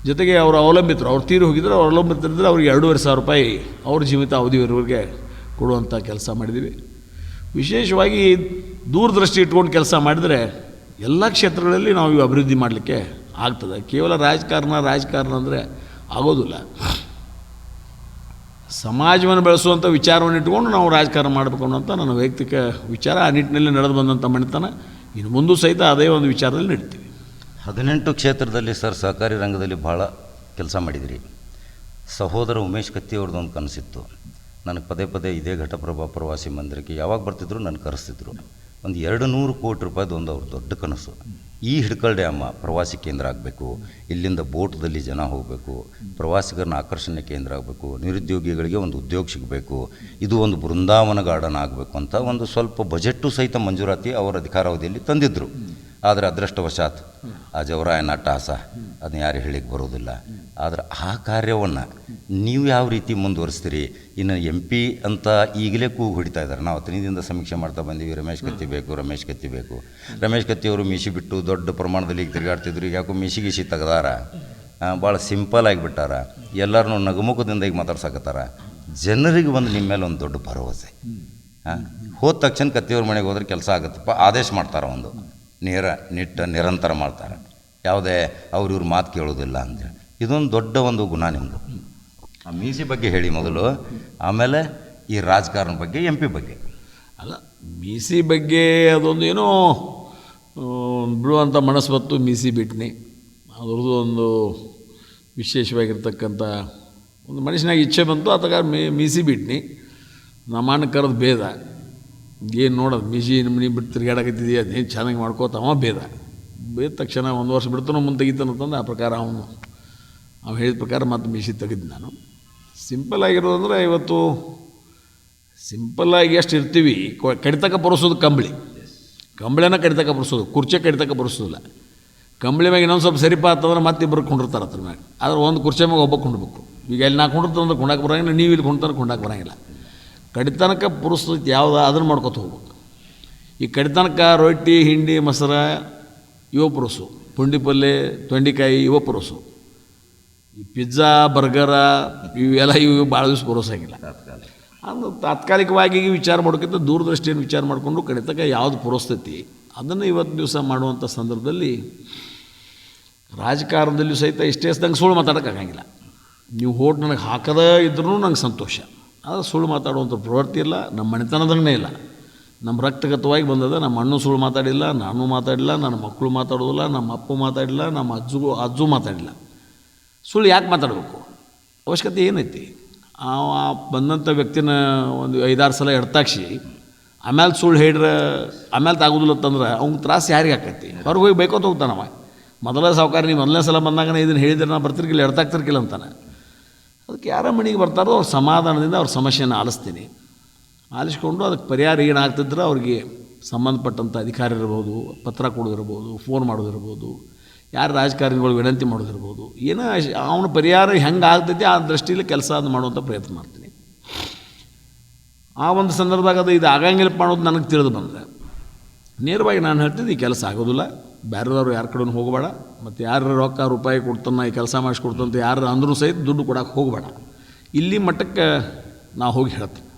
ಜೊತೆಗೆ ಅವರ ಅವಲಂಬಿತರು, ಅವ್ರು ತೀರಿ ಹೋಗಿದ್ರೆ ಅವ್ರು ಅವಲಂಬಿತರಿದ್ದರೆ ಅವ್ರಿಗೆ ಎರಡೂವರೆ ಸಾವಿರ ರೂಪಾಯಿ ಅವ್ರ ಜೀವಿತ ಅವಧಿವರೆಗೆ ಕೊಡುವಂಥ ಕೆಲಸ ಮಾಡಿದ್ದೀವಿ. ವಿಶೇಷವಾಗಿ ದೂರದೃಷ್ಟಿ ಇಟ್ಕೊಂಡು ಕೆಲಸ ಮಾಡಿದರೆ ಎಲ್ಲ ಕ್ಷೇತ್ರಗಳಲ್ಲಿ ನಾವು ಅಭಿವೃದ್ಧಿ ಮಾಡಲಿಕ್ಕೆ ಆಗ್ತದೆ. ಕೇವಲ ರಾಜಕಾರಣ ರಾಜಕಾರಣ ಅಂದರೆ ಆಗೋದಿಲ್ಲ. ಸಮಾಜವನ್ನು ಬೆಳೆಸುವಂಥ ವಿಚಾರವನ್ನು ಇಟ್ಕೊಂಡು ನಾವು ರಾಜಕಾರಣ ಮಾಡಬೇಕು ಅನ್ನೋಂಥ ನನ್ನ ವೈಯಕ್ತಿಕ ವಿಚಾರ. ಆ ನಿಟ್ಟಿನಲ್ಲಿ ನಡೆದು ಬಂದಂಥ ಮಣಿತನ ಇನ್ನು ಮುಂದೂ ಸಹಿತ ಅದೇ ಒಂದು ವಿಚಾರದಲ್ಲಿ ನಡೀತೀವಿ. ಹದಿನೆಂಟು ಕ್ಷೇತ್ರದಲ್ಲಿ ಸರ್ ಸಹಕಾರಿ ರಂಗದಲ್ಲಿ ಭಾಳ ಕೆಲಸ ಮಾಡಿದಿರಿ. ಸಹೋದರ ಉಮೇಶ್ ಕತ್ತಿ ಅವ್ರದ್ದು ಒಂದು ಕನಸಿತ್ತು. ನನಗೆ ಪದೇ ಪದೇ ಇದೇ ಘಟಪ್ರಭಾ ಪ್ರವಾಸಿ ಮಂದಿರಕ್ಕೆ ಯಾವಾಗ ಬರ್ತಿದ್ರು ನನಗೆ ಕರೆಸ್ತಿದ್ರು. ಒಂದು ಎರಡು ನೂರು ಕೋಟಿ ರೂಪಾಯಿದು ಒಂದು ಅವ್ರ ದೊಡ್ಡ ಕನಸು. ಈ ಹಿಡ್ಕಲ್ ಡ್ಯಾಮ ಪ್ರವಾಸಿ ಕೇಂದ್ರ ಆಗಬೇಕು, ಇಲ್ಲಿಂದ ಬೋಟ್ದಲ್ಲಿ ಜನ ಹೋಗಬೇಕು, ಪ್ರವಾಸಿಗರನ್ನ ಆಕರ್ಷಣೆ ಕೇಂದ್ರ ಆಗಬೇಕು, ನಿರುದ್ಯೋಗಿಗಳಿಗೆ ಒಂದು ಉದ್ಯೋಗ ಸಿಗಬೇಕು, ಇದು ಒಂದು ಬೃಂದಾವನ ಗಾರ್ಡನ್ ಆಗಬೇಕು ಅಂತ ಒಂದು ಸ್ವಲ್ಪ ಬಜೆಟ್ಟು ಸಹಿತ ಮಂಜೂರಾತಿ ಅವರ ಅಧಿಕಾರಾವಧಿಯಲ್ಲಿ ತಂದಿದ್ದರು ಆದರೆ ಅದೃಷ್ಟವಶಾತ್ ಆ ಜವರಾಯನ ಅಟ್ಟಹಾಸ ಅದನ್ನ ಯಾರು ಹೇಳಿಕ್ಕೆ ಬರೋದಿಲ್ಲ. ಆದರೆ ಆ ಕಾರ್ಯವನ್ನು ನೀವು ಯಾವ ರೀತಿ ಮುಂದುವರಿಸ್ತೀರಿ? ಇನ್ನು ಎಂ ಪಿ ಅಂತ ಈಗಲೇ ಕೂಗು ಹೊಡಿತಾ ಇದ್ದಾರೆ. ನಾವು ದಿನದಿಂದ ಸಮೀಕ್ಷೆ ಮಾಡ್ತಾ ಬಂದೀವಿ. ರಮೇಶ್ ಕತ್ತಿ ಬೇಕು, ರಮೇಶ್ ಕತ್ತಿ ಬೇಕು. ರಮೇಶ್ ಕತ್ತಿ ಅವರು ಮೀಸಿ ಬಿಟ್ಟು ದೊಡ್ಡ ಪ್ರಮಾಣದಲ್ಲಿ ಈಗ ತಿರುಗಾಡ್ತಿದ್ರು. ಈಗ ಯಾಕೋ ಮೀಸಿ ಗೀಸಿ ತೆಗ್ದಾರ? ಭಾಳ ಸಿಂಪಲ್ ಆಗಿಬಿಟ್ಟಾರ ಎಲ್ಲರನ್ನೂ ನಗುಮುಖದಿಂದ ಈಗ ಮಾತಾಡ್ಸಕತ್ತಾರ. ಜನರಿಗೆ ಒಂದು ನಿಮ್ಮ ಮೇಲೆ ಒಂದು ದೊಡ್ಡ ಭರವಸೆ. ಹಾಂ ಹೋದ ತಕ್ಷಣ ಕತ್ತಿಯವ್ರ ಮನೆಗೆ ಹೋದ್ರೆ ಕೆಲಸ ಆಗುತ್ತಪ್ಪ. ಆದೇಶ ಮಾಡ್ತಾರೆ ಒಂದು. ನೇರ ನಿಟ್ಟ ನಿರಂತರ ಮಾಡ್ತಾರೆ. ಯಾವುದೇ ಅವ್ರು ಇವ್ರ ಮಾತು ಕೇಳೋದಿಲ್ಲ ಅಂದರೆ. ಇದೊಂದು ದೊಡ್ಡ ಒಂದು ಗುಣ ನಿಮ್ಮದು ಆ ಮೀಸಿ ಬಗ್ಗೆ ಹೇಳಿ ಮೊದಲು. ಆಮೇಲೆ ಈ ರಾಜಕಾರಣ ಬಗ್ಗೆ, ಎಂ ಬಗ್ಗೆ. ಅಲ್ಲ, ಮೀಸಿ ಬಗ್ಗೆ ಅದೊಂದು ಏನೋ ಬಿಡುವಂಥ ಮನಸ್ಸು ಬತ್ತು ಮೀಸಿ ಬಿಟ್ನಿ. ಅದ್ರದ್ದು ಒಂದು ವಿಶೇಷವಾಗಿರ್ತಕ್ಕಂಥ ಒಂದು ಮನುಷ್ಯನಾಗ ಇಚ್ಛೆ ಬಂತು ಅಥವಾ ಮೀ, ಮೀಸಿ ಬಿಟ್ನಿ. ನಮ್ಮಣ್ಣ ಕರೆದು ಭೇದ. ಏನು ನೋಡೋದು? ಮಿಜಿ ನಿಮ್ಮನಿ ಬಿಟ್ಟು ತಿರುಗಾಡಕತ್ತಿದೆಯಾ? ಅದೇನು ಚೆನ್ನಾಗಿ ಮಾಡ್ಕೋತಾವ? ಭೇದ ಬೇದ ತಕ್ಷಣ ಒಂದು ವರ್ಷ ಬಿಡ್ತಾನೋ ಮುಂದೆ ತೆಗಿತಾನ ಅಂತಂದು ಆ ಪ್ರಕಾರ ಅವನು ಅವ್ನು ಹೇಳಿದ ಪ್ರಕಾರ ಮತ್ತೆ ಮಿಸಿ ತೆಗೆದು ನಾನು. ಸಿಂಪಲ್ ಆಗಿರೋದಂದ್ರೆ ಇವತ್ತು ಸಿಂಪಲ್ಲಾಗಿ ಎಷ್ಟು ಇರ್ತೀವಿ. ಕಡಿತಕ್ಕ ಬರೋಸೋದು ಕಂಬಳಿ. ಕಂಬಳಿನ ಕಡಿತಕ್ಕ ಬರೋಸೋದು ಕುರ್ಚೆ ಕಡಿತಕ್ಕ ಬರೋಸೋದಿಲ್ಲ ಕಂಬಳಿ ಮ್ಯಾಗ ಇನ್ನೊಂದು ಸ್ವಲ್ಪ ಸರಿಪ ಅಂತಂದ್ರೆ ಮತ್ತೆ ಇಬ್ಬರು ಕೊಂಡಿರ್ತಾರೆ ಅದ್ರ ಮ್ಯಾಗ. ಆದ್ರೆ ಒಂದು ಕುರ್ಚೆ ಮ್ಯಾಗ ಒಬ್ಬ ಕೊಂಡ್ಬೇಕು. ಈಗ ಇಲ್ಲಿ ನಾ ಕೊಂಡಿರ್ತಂದ್ರೆ ಅಂದ್ರೆ ಕೊಂಡಾಕ ಬರೋಂಗಿಲ್ಲ. ನೀವು ಇಲ್ಲಿ ಕುಣ್ತಾನೆ ಕುಂಡಕ್ಕೆ ಬರೋಂಗಿಲ್ಲ. ಕಡಿತನಕ ಪುರುಸ್ತೈತಿ ಯಾವ್ದು ಅದನ್ನು ಮಾಡ್ಕೊತ ಹೋಗ್ಬೇಕು. ಈ ಕಡಿತನಕ ರೊಟ್ಟಿ, ಹಿಂಡಿ, ಮೊಸರ ಇವ ಪುರುಸು ಪುಂಡಿ ಪಲ್ಲೆ ತೊಂಡಿಕಾಯಿ ಇವ ಪುರುಸು. ಈ ಪಿಜ್ಜಾ, ಬರ್ಗರ, ಇವೆಲ್ಲ ಇವು ಭಾಳ ದಿವಸ ಪುರೋಸಾಗಿಲ್ಲ ಅದು ತಾತ್ಕಾಲಿಕವಾಗಿ ವಿಚಾರ ಮಾಡೋಕ್ಕಿಂತ ದೂರದೃಷ್ಟಿಯನ್ನು ವಿಚಾರ ಮಾಡಿಕೊಂಡು ಕಡಿತಕ ಯಾವುದು ಪುರಸ್ಥಿತಿ ಅದನ್ನು ಇವತ್ತು ದಿವಸ ಮಾಡುವಂಥ ಸಂದರ್ಭದಲ್ಲಿ ರಾಜಕಾರಣದಲ್ಲಿ ಸಹಿತ ಇಷ್ಟೇ ನಂಗೆ ಸುಳ್ಳು ಮಾತಾಡೋಕ್ಕಾಗಂಗಿಲ್ಲ. ನೀವು ಹೋಟ್ ನನಗೆ ಹಾಕದೇ ಇದ್ರೂ ನಂಗೆ ಸಂತೋಷ. ಆದರೆ ಸುಳ್ಳು ಮಾತಾಡುವಂಥ ಪ್ರವೃತ್ತಿ ಇಲ್ಲ, ನಮ್ಮ ಮನೆತನದಂಗನೇ ಇಲ್ಲ. ನಮ್ಮ ರಕ್ತಗತವಾಗಿ ಬಂದದ, ನಮ್ಮ ಅಣ್ಣು ಸುಳ್ಳು ಮಾತಾಡಿಲ್ಲ, ನಾನು ಮಾತಾಡಿಲ್ಲ, ನನ್ನ ಮಕ್ಕಳು ಮಾತಾಡೋದಿಲ್ಲ, ನಮ್ಮ ಅಪ್ಪು ಮಾತಾಡಿಲ್ಲ, ನಮ್ಮ ಅಜ್ಜು ಅಜ್ಜು ಮಾತಾಡಿಲ್ಲ. ಸುಳ್ಳು ಯಾಕೆ ಮಾತಾಡಬೇಕು? ಅವಶ್ಯಕತೆ ಏನೈತಿ? ಆ ಆ ಬಂದಂಥ ವ್ಯಕ್ತಿನ ಒಂದು ಐದಾರು ಸಲ ಎಡ್ತಾಕ್ಷಿ, ಆಮೇಲೆ ಸುಳ್ಳು ಹೇಳ್ರೆ ಆಮೇಲೆ ತಾಗೋದಿಲ್ಲ ಅಂತಂದ್ರೆ ಅವ್ನಿಗೆ ತ್ರಾಸು ಯಾರಿಗೆ ಆಕೈತಿ? ಹೊರಗೆ ಹೋಗಿ ಬೈಕೋತ ಹೋಗ್ತಾನವ. ಮೊದಲೇ ಸಾವುಕಾರ ನೀವು ಮೊದಲನೇ ಸಲ ಬಂದಾಗ ಇದನ್ನು ಹೇಳಿದ್ರೆ ನಾನು ಬರ್ತಿರ್ಕಿಲ್ಲ ಎಡ್ತಾಕ್ತಿರ್ಕಿಲ್ಲ ಅಂತಾನೆ. ಅದಕ್ಕೆ ಯಾರ ಮನೆಗೆ ಬರ್ತಾರೋ ಅವ್ರ ಸಮಾಧಾನದಿಂದ ಅವ್ರ ಸಮಸ್ಯೆಯನ್ನು ಆಲಿಸ್ತೀನಿ. ಆಲಿಸ್ಕೊಂಡು ಅದಕ್ಕೆ ಪರಿಹಾರ ಏನಾಗ್ತಿದ್ರೆ ಅವ್ರಿಗೆ ಸಂಬಂಧಪಟ್ಟಂಥ ಅಧಿಕಾರಿ ಇರ್ಬೋದು, ಪತ್ರ ಕೊಡೋದಿರ್ಬೋದು ಫೋನ್ ಮಾಡೋದಿರ್ಬೋದು, ಯಾರು ರಾಜಕಾರಣಿಗಳು ವಿನಂತಿ ಮಾಡೋದಿರ್ಬೋದು. ಏನೋ ಅವನ ಪರಿಹಾರ ಹೆಂಗೆ ಆಗ್ತೈತಿ ಆ ದೃಷ್ಟಿಯಲ್ಲಿ ಕೆಲಸ ಅದು ಮಾಡುವಂಥ ಪ್ರಯತ್ನ ಮಾಡ್ತೀನಿ. ಆ ಒಂದು ಸಂದರ್ಭದಾಗ ಅದು ಇದು ಆಗಂಗಿಲ್ಲಪ್ಪ ಅನ್ನೋದು ನನಗೆ ತಿಳಿದು ಬಂದರೆ. ನೇರವಾಗಿ ನಾನು ಹೇಳ್ತಿದ್ದೆ ಈ ಕೆಲಸ ಆಗೋದಿಲ್ಲ. ಬೇರೆದವ್ರು ಯಾರ ಕಡೆನೂ ಹೋಗಬೇಡ, ಮತ್ತು ಯಾರ ರೊಕ್ಕ ರೂಪಾಯಿ ಕೊಡ್ತಾನ, ಈ ಕೆಲಸ ಮಾಡಿಸ್ಕೊಡ್ತಂತ ಯಾರು ಅಂದ್ರೂ ಸಹಿತ ದುಡ್ಡು ಕೊಡೋಕೆ ಹೋಗಬೇಡ. ಇಲ್ಲಿ ಮಟ್ಟಕ್ಕೆ ನಾವು ಹೋಗಿ ಹೇಳ್ತೀನಿ.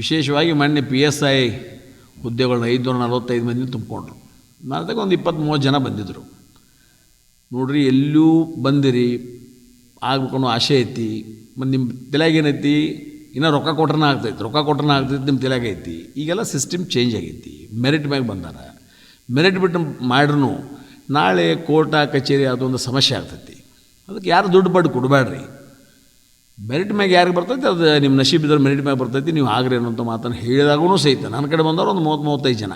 ವಿಶೇಷವಾಗಿ ಮೊನ್ನೆ ಪಿ ಎಸ್ ಐ ಹುದ್ದೆಗಳನ್ನ ಐದುನೂರ ನಲವತ್ತೈದು ಮಂದಿ ತುಂಬಿಕೊಂಡ್ರು. ನಾಲ್ಕು ಒಂದು ಇಪ್ಪತ್ತು ಮೂವತ್ತು ಜನ ಬಂದಿದ್ದರು ನೋಡ್ರಿ, ಎಲ್ಲೂ ಬಂದಿರಿ, ಆಗ್ಬೇಕು ಅನ್ನೋ ಆಸೆ ಐತಿ, ಮತ್ತು ನಿಮ್ಮ ತಲೆಗೇನೈತಿ ಇನ್ನೂ ರೊಕ್ಕ ಕೊಟ್ರನ ಆಗ್ತೈತಿ, ರೊಕ್ಕ ಕೊಟ್ರನ ಆಗ್ತೈತಿ ನಿಮ್ಮ ತಲೆಗೈತಿ ಈಗೆಲ್ಲ ಸಿಸ್ಟಮ್ ಚೇಂಜ್ ಆಗೈತಿ. ಮೆರಿಟ್ ಮ್ಯಾಗ ಬಂದಾರ. ಮೆರಿಟ್ ಬಿಟ್ಟು ಮಾಡ್ರೂ ನಾಳೆ ಕೋರ್ಟ ಕಚೇರಿ ಅದೊಂದು ಸಮಸ್ಯೆ ಆಗ್ತೈತಿ. ಅದಕ್ಕೆ ಯಾರು ದುಡ್ಡು ಪಟ್ಟು ಕೊಡಬೇಡ್ರಿ ಮೆರಿಟ್ ಮ್ಯಾಗೆ ಯಾರಿಗೆ ಬರ್ತೈತಿ? ಅದು ನಿಮ್ಮ ನಶೀಬ್ ಇದ್ರೆ ಮೆರಿಟ್ ಮ್ಯಾಗೆ ಬರ್ತೈತಿ, ನೀವು ಆಗ್ರಿ ಅನ್ನೋಂಥ ಮಾತನ್ನು ಹೇಳಿದಾಗೂ ಸಹಿತ. ನನ್ನ ಕಡೆ ಬಂದವರು ಒಂದು ಮೂವತ್ತು ಮೂವತ್ತೈದು ಜನ.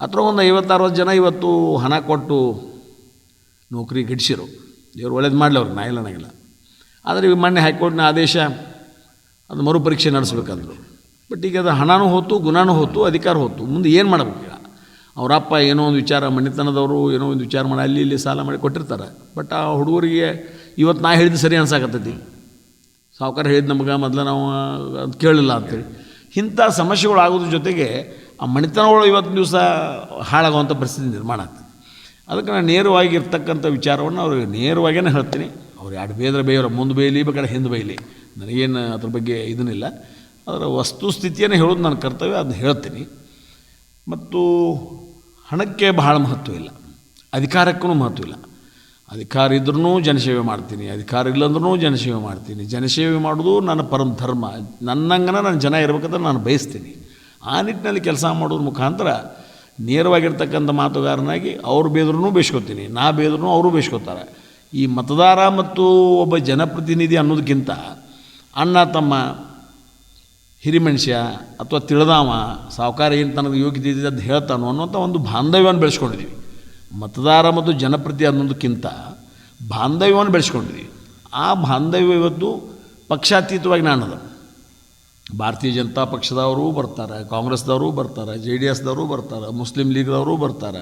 ಅಥವಾ ಒಂದು ಐವತ್ತು ಅರವತ್ತು ಜನ ಇವತ್ತು ಹಣ ಕೊಟ್ಟು ನೌಕರಿ ಗಿಡಿಸಿರು. ದೇವ್ರು ಒಳ್ಳೇದು ಮಾಡಲಿ ಅವ್ರು ನಾ ಇಲ್ಲ ಅನ್ನಂಗಿಲ್ಲ. ಆದರೆ ಈಗ ಮೊನ್ನೆ ಹೈಕೋರ್ಟ್ನ ಆದೇಶ, ಅದು ಮರುಪರೀಕ್ಷೆ ನಡೆಸ್ಬೇಕಂದ್ರು. ಬಟ್ ಈಗ ಅದು ಹಣನೂ ಹೋತು, ಗುಣನೂ ಹೋತು, ಅಧಿಕಾರ ಹೋತು. ಮುಂದೆ ಏನು ಮಾಡಬೇಕು ಈಗ? ಅವರಪ್ಪ ಏನೋ ಒಂದು ವಿಚಾರ ಮಣಿತನದವರು ಏನೋ ಒಂದು ವಿಚಾರ ಮಾಡಿ ಅಲ್ಲಿ ಇಲ್ಲಿ ಸಾಲ ಮಾಡಿ ಕೊಟ್ಟಿರ್ತಾರೆ. ಬಟ್ ಆ ಹುಡುಗರಿಗೆ ಇವತ್ತು ನಾ ಹೇಳಿದ್ದು ಸರಿ ಅನ್ಸಾಕತ್ತೈತಿ. ಸಾವುಕಾರ ಹೇಳಿದ ನಮ್ಗೆ ಮೊದಲು ನಾವು ಅದು ಕೇಳಲಿಲ್ಲ ಅಂತೇಳಿ. ಇಂಥ ಸಮಸ್ಯೆಗಳು ಆಗೋದ್ರ ಜೊತೆಗೆ ಆ ಮಣಿತನಗಳು ಇವತ್ತು ದಿವಸ ಹಾಳಾಗುವಂಥ ಪರಿಸ್ಥಿತಿ ನಿರ್ಮಾಣ ಆಗ್ತದೆ. ಅದಕ್ಕೆ ನಾನು ನೇರವಾಗಿ ಇರ್ತಕ್ಕಂಥ ವಿಚಾರವನ್ನು ಅವ್ರಿಗೆ ನೇರವಾಗೇ ಹೇಳ್ತೀನಿ. ಅವ್ರು ಎರಡು ಬೇದ್ರೆ ಬೇಯೋರು ಮುಂದೆ ಬೇಯಲಿ, ಬೇಕಾದ್ರೆ ಹಿಂದೆ ಬೇಯಲಿ. ನನಗೇನು ಅದ್ರ ಬಗ್ಗೆ ಇದನ್ನಿಲ್ಲ. ಅದರ ವಸ್ತುಸ್ಥಿತಿಯನ್ನು ಹೇಳೋದು ನನ್ನ ಕರ್ತವ್ಯ ಅದನ್ನ ಹೇಳ್ತೀನಿ. ಮತ್ತು ಹಣಕ್ಕೆ ಬಹಳ ಮಹತ್ವ ಇಲ್ಲ. ಅಧಿಕಾರಕ್ಕೂ ಮಹತ್ವ ಇಲ್ಲ. ಅಧಿಕಾರ ಇದ್ರೂ ಜನಸೇವೆ ಮಾಡ್ತೀನಿ, ಅಧಿಕಾರ ಇಲ್ಲಂದ್ರೂ ಜನಸೇವೆ ಮಾಡ್ತೀನಿ. ಜನಸೇವೆ ಮಾಡೋದು ನನ್ನ ಪರಮ ಧರ್ಮ. ನನ್ನಂಗನ ನಾನು ಜನ ಇರಬೇಕಂದ್ರೆ ನಾನು ಬಯಸ್ತೀನಿ. ಆ ನಿಟ್ಟಿನಲ್ಲಿ ಕೆಲಸ ಮಾಡೋದ್ರ ಮುಖಾಂತರ ನೇರವಾಗಿರ್ತಕ್ಕಂಥ ಮಾತುಗಾರನಾಗಿ ಅವ್ರು ಬೇದ್ರೂ ಬೇಸ್ಕೊತೀನಿ ನಾ ಬೇದ್ರೂ ಅವರು ಬೇಯಿಸ್ಕೊತಾರೆ. ಈ ಮತದಾರ ಮತ್ತು ಒಬ್ಬ ಜನಪ್ರತಿನಿಧಿ ಅನ್ನೋದಕ್ಕಿಂತ ಅಣ್ಣ, ತಮ್ಮ ಹಿರಿಮನುಷ್ಯ ಅಥವಾ ತಿಳಿದಾವ ಸಾವುಕಾರ ಏನು ತನಗೆ ಯೋಗ್ಯತೆ ಇದೆ ಅಂತ ಹೇಳ್ತಾನೋ ಅನ್ನೋಂಥ ಒಂದು ಬಾಂಧವ್ಯವನ್ನು ಬೆಳೆಸ್ಕೊಂಡಿದ್ದೀವಿ ಮತದಾರ ಮತ್ತು ಜನಪ್ರತಿ ಅನ್ನೋದಕ್ಕಿಂತ ಬಾಂಧವ್ಯವನ್ನು ಬೆಳೆಸ್ಕೊಂಡಿದ್ದೀವಿ ಆ ಬಾಂಧವ್ಯ ಇವತ್ತು ಪಕ್ಷಾತೀತವಾಗಿ ನಾನದ. ಭಾರತೀಯ ಜನತಾ ಪಕ್ಷದವರು ಬರ್ತಾರೆ, ಕಾಂಗ್ರೆಸ್ದವರು ಬರ್ತಾರೆ, ಜೆ ಡಿ ಎಸ್ದವರು ಬರ್ತಾರೆ, ಮುಸ್ಲಿಂ ಲೀಗ್ದವರು ಬರ್ತಾರೆ,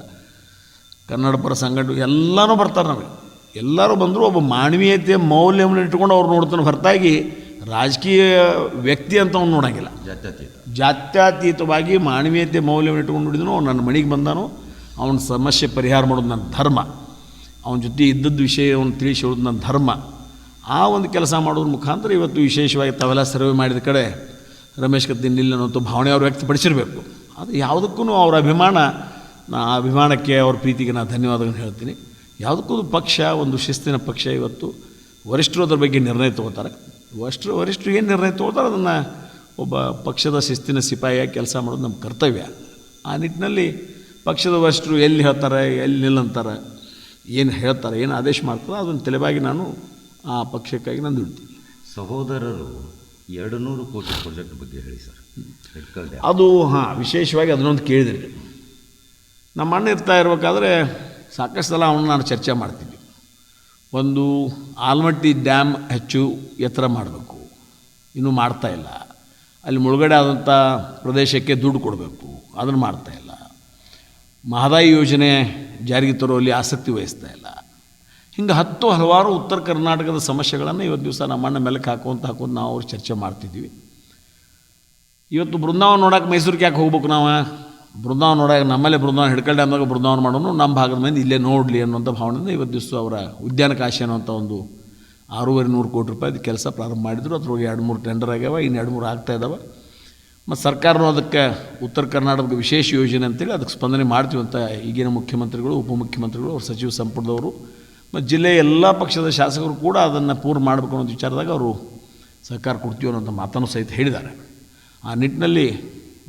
ಕನ್ನಡ ಪರ ಸಂಘಟನೆ ಎಲ್ಲನೂ ಬರ್ತಾರೆ ನಮಗೆ. ಎಲ್ಲರೂ ಬಂದರೂ ಒಬ್ಬ ಮಾನವೀಯತೆಯ ಮೌಲ್ಯವನ್ನು ಇಟ್ಕೊಂಡು ಅವ್ರು ನೋಡ್ತಾನೆ ಹೊರತಾಗಿ ರಾಜಕೀಯ ವ್ಯಕ್ತಿ ಅಂತ ಅವ್ನು ನೋಡೋಂಗಿಲ್ಲ. ಜಾತ್ಯತೀತ. ಜಾತ್ಯತೀತವಾಗಿ ಮಾನವೀಯತೆ ಮೌಲ್ಯವನ್ನು ಇಟ್ಕೊಂಡು ಹಿಡಿದನು ಅವ್ನು ನನ್ನ ಮನೆಗೆ ಬಂದಾನು ಅವನ ಸಮಸ್ಯೆ ಪರಿಹಾರ ಮಾಡೋದು ನನ್ನ ಧರ್ಮ. ಅವನ ಜೊತೆ ಇದ್ದದ್ದು ವಿಷಯವನ್ನು ತಿಳಿಸಿ ಹೇಳೋದು ನನ್ನ ಧರ್ಮ. ಆ ಒಂದು ಕೆಲಸ ಮಾಡೋದ್ರ ಮುಖಾಂತರ ಇವತ್ತು ವಿಶೇಷವಾಗಿ ತಾವೆಲ್ಲ ಸರ್ವೆ ಮಾಡಿದ ಕಡೆ ರಮೇಶ್ ಕತ್ತಿನಿಲ್ಲ ಅನ್ನೋಂಥ ಭಾವನೆ ಅವ್ರು ವ್ಯಕ್ತಪಡಿಸಿರಬೇಕು. ಅದು ಯಾವುದಕ್ಕೂ ಅವರ ಅಭಿಮಾನ ನಾ ಆ ಅಭಿಮಾನಕ್ಕೆ ಅವ್ರ ಪ್ರೀತಿಗೆ ನಾನು ಧನ್ಯವಾದಗಳನ್ನು ಹೇಳ್ತೀನಿ. ಯಾವುದಕ್ಕೂ ಪಕ್ಷ ಒಂದು ಶಿಸ್ತಿನ ಪಕ್ಷ ಇವತ್ತು ವರಿಷ್ಠರು ಅದ್ರ ಬಗ್ಗೆ ನಿರ್ಣಯ ತೊಗೋತಾರೆ. ವರಿಷ್ಠರು ವರಿಷ್ಠರು ಏನು ನಿರ್ಣಯ ತೊಗೋತಾರೆ ಅದನ್ನು ಒಬ್ಬ ಪಕ್ಷದ ಶಿಸ್ತಿನ ಸಿಪಾಯಿಯಾಗಿ ಕೆಲಸ ಮಾಡೋದು ನಮ್ಮ ಕರ್ತವ್ಯ. ಆ ನಿಟ್ಟಿನಲ್ಲಿ ಪಕ್ಷದ ವರಿಷ್ಠರು ಎಲ್ಲಿ ಹೇಳ್ತಾರೆ ಎಲ್ಲಿ ನಿಲ್ಲಂತಾರೆ ಏನು ಹೇಳ್ತಾರೆ ಏನು ಆದೇಶ ಮಾಡ್ತಾರೋ ಅದನ್ನು ತಲೆಬಾಗಿ ನಾನು ಆ ಪಕ್ಷಕ್ಕಾಗಿ ನಾನು ದುಡ್ತೀನಿ. ಸಹೋದರರು ಎರಡು ನೂರು ಕೋಟಿ ಪ್ರಾಜೆಕ್ಟ್ ಬಗ್ಗೆ ಹೇಳಿ ಸರ್. ಅದು ಹಾಂ ವಿಶೇಷವಾಗಿ ಅದನ್ನೊಂದು ಕೇಳಿದ್ರಿ. ನಮ್ಮ ಅಣ್ಣ ಇರ್ತಾ ಇರಬೇಕಾದ್ರೆ ಸಾಕಷ್ಟು ಸಲ ಅವನ್ನ ನಾನು ಚರ್ಚೆ ಮಾಡ್ತೀನಿ ಒಂದು ಆಲ್ಮಟ್ಟಿ ಡ್ಯಾಮ್ ಹೆಚ್ಚು ಎತ್ತರ ಮಾಡಬೇಕು. ಇನ್ನೂ ಮಾಡ್ತಾ ಇಲ್ಲ. ಅಲ್ಲಿ ಮುಳುಗಡೆ ಆದಂಥ ಪ್ರದೇಶಕ್ಕೆ ದುಡ್ಡು ಕೊಡಬೇಕು. ಅದನ್ನು ಮಾಡ್ತಾ ಇಲ್ಲ. ಮಹದಾಯಿ ಯೋಜನೆ ಜಾರಿಗೆ ತರುವಲ್ಲಿ ಆಸಕ್ತಿ ವಹಿಸ್ತಾ ಇಲ್ಲ. ಹಿಂಗೆ ಹತ್ತು ಹಲವಾರು ಉತ್ತರ ಕರ್ನಾಟಕದ ಸಮಸ್ಯೆಗಳನ್ನು ಇವತ್ತು ದಿವಸ ನಮ್ಮಣ್ಣ ಮೆಲಕ್ಕೆ ಹಾಕುವಂತ ಹಾಕುವಂತ ನಾವು ಅವ್ರು ಚರ್ಚೆ ಮಾಡ್ತಿದ್ವಿ ಇವತ್ತು ಬೃಂದಾವನ ನೋಡಕ್ಕೆ ಮೈಸೂರಿಗೆ ಯಾಕೆ ಹೋಗ್ಬೇಕು ನಾವು? ಬೃಂದಾವನ ನೋಡೋ ನಮ್ಮಲ್ಲೇ ಬೃಂದಾವನ ಹಿಡ್ಕಲ್ ಡ್ಯಾಮ್ದಾಗ ಬೃಂದಾವನ ಮಾಡೋನು, ನಮ್ಮ ಭಾಗದ ಮಂದಿ ಇಲ್ಲೇ ನೋಡಲಿ ಅನ್ನೋಂಥ ಭಾವನೆಯಿಂದ ಇವತ್ತು ದಿವಸ ಅವರ ಉದ್ಯಾನ ಕಾಶಿ ಅನ್ನೋಂಥ ಒಂದು ಆರೂವರೆ ನೂರು ಕೋಟಿ ರೂಪಾಯಿ ಕೆಲಸ ಪ್ರಾರಂಭ ಮಾಡಿದ್ರು. ಅದ್ರೊಳಗೆ ಎರಡು ಮೂರು ಟೆಂಡರ್ ಆಗ್ಯಾವ, ಇನ್ನು ಎರಡು ಮೂರು ಆಗ್ತಾ ಇದ್ದಾವೆ ಮತ್ತು ಸರ್ಕಾರನೂ ಅದಕ್ಕೆ ಉತ್ತರ ಕರ್ನಾಟಕದ ವಿಶೇಷ ಯೋಜನೆ ಅಂತೇಳಿ ಅದಕ್ಕೆ ಸ್ಪಂದನೆ ಮಾಡ್ತೀವಿ ಅಂತ ಈಗಿನ ಮುಖ್ಯಮಂತ್ರಿಗಳು, ಉಪಮುಖ್ಯಮಂತ್ರಿಗಳು, ಅವ್ರ ಸಚಿವ ಸಂಪುಟದವರು. ಮತ್ತು ಜಿಲ್ಲೆಯ ಎಲ್ಲ ಪಕ್ಷದ ಶಾಸಕರು ಕೂಡ ಅದನ್ನು ಪೂರ್ಣ ಮಾಡಬೇಕು ಅನ್ನೋದು ವಿಚಾರದಾಗ ಅವರು ಸಹಕಾರ ಕೊಡ್ತೀವಿ ಅನ್ನೋಂಥ ಮಾತನ್ನು ಸಹಿತ ಹೇಳಿದ್ದಾರೆ. ಆ ನಿಟ್ಟಿನಲ್ಲಿ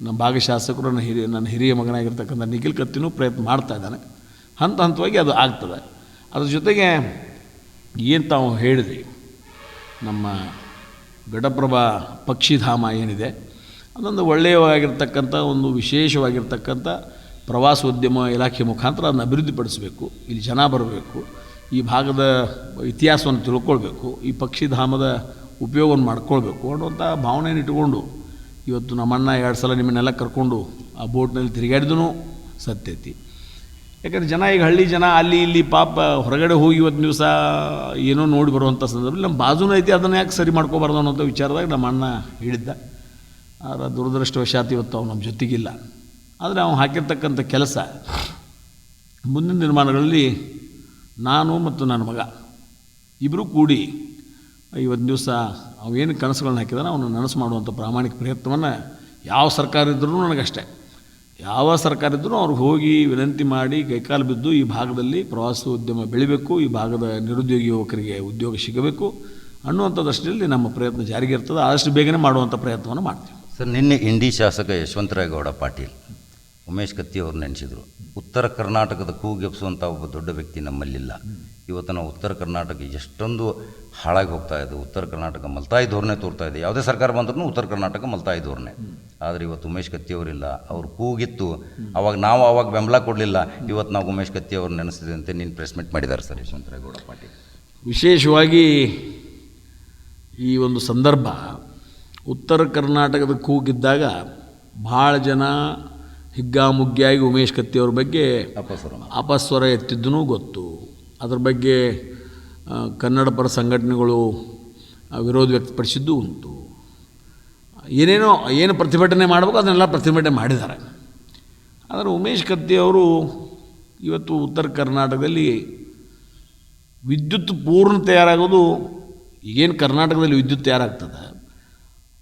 ನಮ್ಮ ಭಾಗಶಾಸಕರು ನನ್ನ ಹಿರಿಯ ನನ್ನ ಹಿರಿಯ ಮಗನಾಗಿರ್ತಕ್ಕಂಥ ನಿಖಿಲ್ ಕತ್ತಿನೂ ಪ್ರಯತ್ನ ಮಾಡ್ತಾ ಇದ್ದಾನೆ. ಹಂತ ಹಂತವಾಗಿ ಅದು ಆಗ್ತದೆ. ಅದ್ರ ಜೊತೆಗೆ ಏನು ತಾವು ಹೇಳಿದ್ರಿ? ನಮ್ಮ ಗಡಪ್ರಭಾ ಪಕ್ಷಿಧಾಮ ಏನಿದೆ, ಅದೊಂದು ಒಳ್ಳೆಯವಾಗಿರ್ತಕ್ಕಂಥ, ಒಂದು ವಿಶೇಷವಾಗಿರ್ತಕ್ಕಂಥ ಪ್ರವಾಸೋದ್ಯಮ ಇಲಾಖೆ ಮುಖಾಂತರ ಅದನ್ನು ಅಭಿವೃದ್ಧಿಪಡಿಸಬೇಕು. ಇಲ್ಲಿ ಜನ ಬರಬೇಕು. ಈ ಭಾಗದ ಇತಿಹಾಸವನ್ನು ತಿಳ್ಕೊಳ್ಬೇಕು. ಈ ಪಕ್ಷಿಧಾಮದ ಉಪಯೋಗವನ್ನು ಮಾಡ್ಕೊಳ್ಬೇಕು ಅನ್ನುವಂಥ ಭಾವನೆಯನ್ನು ಇಟ್ಕೊಂಡು ಇವತ್ತು ನಮ್ಮಣ್ಣ ಎರಡು ಸಲ ನಿಮ್ಮನ್ನೆಲ್ಲ ಕರ್ಕೊಂಡು ಆ ಬೋಟ್ನಲ್ಲಿ ತಿರುಗಾಡಿದೂ ಸತ್ಯೈತಿ ಯಾಕಂದರೆ ಜನ ಈಗ ಹಳ್ಳಿ ಜನ ಅಲ್ಲಿ ಇಲ್ಲಿ ಪಾಪ ಹೊರಗಡೆ ಹೋಗಿ ಇವತ್ತು ದಿವಸ ಏನೋ ನೋಡಿ ಬರುವಂಥ ಸಂದರ್ಭದಲ್ಲಿ ನಮ್ಮ ಬಾಜುನ ಐತಿ, ಅದನ್ನು ಯಾಕೆ ಸರಿ ಮಾಡ್ಕೋಬಾರ್ದು ಅನ್ನೋಂಥ ವಿಚಾರದಾಗ ನಮ್ಮ ಅಣ್ಣ ಹೇಳಿದ್ದ. ಆದರೆ ದುರದೃಷ್ಟವಶಾತ್ ಇವತ್ತು ಅವ್ನು ನಮ್ಮ ಜೊತೆಗಿಲ್ಲ. ಆದರೆ ಅವನು ಹಾಕಿರ್ತಕ್ಕಂಥ ಕೆಲಸ ಮುಂದಿನ ನಿರ್ಮಾಣಗಳಲ್ಲಿ ನಾನು ಮತ್ತು ನನ್ನ ಮಗ ಇಬ್ಬರೂ ಕೂಡಿ ಇವತ್ತು ದಿವಸ ಅವೇನು ಕನಸುಗಳನ್ನ ಹಾಕಿದಾನೆ ಅವನು ನನಸು ಮಾಡುವಂಥ ಪ್ರಾಮಾಣಿಕ ಪ್ರಯತ್ನವನ್ನು ಯಾವ ಸರ್ಕಾರ ಇದ್ದರೂ ನನಗಷ್ಟೇ. ಯಾವ ಸರ್ಕಾರ ಇದ್ದರೂ ಅವ್ರಿಗೆ ಹೋಗಿ ವಿನಂತಿ ಮಾಡಿ ಕೈಕಾಲು ಬಿದ್ದು ಈ ಭಾಗದಲ್ಲಿ ಪ್ರವಾಸೋದ್ಯಮ ಬೆಳಿಬೇಕು, ಈ ಭಾಗದ ನಿರುದ್ಯೋಗಿ ಯುವಕರಿಗೆ ಉದ್ಯೋಗ ಸಿಗಬೇಕು ಅನ್ನುವಂಥ ದೃಷ್ಟಿಯಲ್ಲಿ ನಮ್ಮ ಪ್ರಯತ್ನ ಜಾರಿಗೆ ಇರ್ತದೆ. ಆದಷ್ಟು ಬೇಗನೆ ಮಾಡುವಂಥ ಪ್ರಯತ್ನವನ್ನು ಮಾಡ್ತೀವಿ. ಸರ್, ನಿನ್ನೆ ಇಂಡಿ ಶಾಸಕ ಯಶವಂತರಾಯಗೌಡ ಪಾಟೀಲ್, ಉಮೇಶ್ ಕತ್ತಿ ಅವರು ನೆನೆಸಿದರು, ಉತ್ತರ ಕರ್ನಾಟಕದ ಕೂಗೆಬ್ಸುವಂಥ ಒಬ್ಬ ದೊಡ್ಡ ವ್ಯಕ್ತಿ ನಮ್ಮಲ್ಲಿಲ್ಲ. ಇವತ್ತು ನಾವು ಉತ್ತರ ಕರ್ನಾಟಕ ಎಷ್ಟೊಂದು ಹಾಳಾಗಿ ಹೋಗ್ತಾ ಇದೆ ಉತ್ತರ ಕರ್ನಾಟಕ ಮಲ್ತಾಯಿ ಧೋರಣೆ ತೋರ್ತಾ ಇದೆ. ಯಾವುದೇ ಸರ್ಕಾರ ಬಂದ್ರೂ ಉತ್ತರ ಕರ್ನಾಟಕ ಮಲ್ತಾಯಿ ಧೋರಣೆ. ಆದರೆ ಇವತ್ತು ಉಮೇಶ್ ಕತ್ತಿ ಅವರಿಲ್ಲ ಅವ್ರು ಕೂಗಿತ್ತು. ಅವಾಗ ನಾವು ಅವಾಗ ಬೆಂಬಲ ಕೊಡಲಿಲ್ಲ. ಇವತ್ತು ನಾವು ಉಮೇಶ್ ಕತ್ತಿ ಅವ್ರು ನೆನೆಸಿದೆ ಅಂತ ನೀನು ಪ್ರೆಸ್ ಮೀಟ್ ಮಾಡಿದ್ದಾರೆ ಸರ್ ಯಶವಂತರಾಯಗೌಡ ಪಾಟೀಲ್. ವಿಶೇಷವಾಗಿ ಈ ಒಂದು ಸಂದರ್ಭ ಉತ್ತರ ಕರ್ನಾಟಕದ ಕೂಗಿದ್ದಾಗ ಭಾಳ ಜನ ಹಿಗ್ಗಾಮುಗ್ಗಿಯಾಗಿ ಉಮೇಶ್ ಕತ್ತಿಯವ್ರ ಬಗ್ಗೆ ಅಪಸ್ವರ ಅಪಸ್ವರ ಎತ್ತಿದ್ದನೂ ಗೊತ್ತು. ಅದ್ರ ಬಗ್ಗೆ ಕನ್ನಡ ಪರ ಸಂಘಟನೆಗಳು ವಿರೋಧ ವ್ಯಕ್ತಪಡಿಸಿದ್ದು ಉಂಟು. ಏನೇನೋ, ಏನು ಪ್ರತಿಭಟನೆ ಮಾಡಬೇಕು, ಅದನ್ನೆಲ್ಲ ಪ್ರತಿಭಟನೆ ಮಾಡಿದ್ದಾರೆ. ಆದರೆ ಉಮೇಶ್ ಕತ್ತಿಯವರು ಇವತ್ತು ಉತ್ತರ ಕರ್ನಾಟಕದಲ್ಲಿ ವಿದ್ಯುತ್ ಪೂರ್ಣ ತಯಾರಾಗೋದು, ಈಗೇನು ಕರ್ನಾಟಕದಲ್ಲಿ ವಿದ್ಯುತ್ ತಯಾರಾಗ್ತದೆ,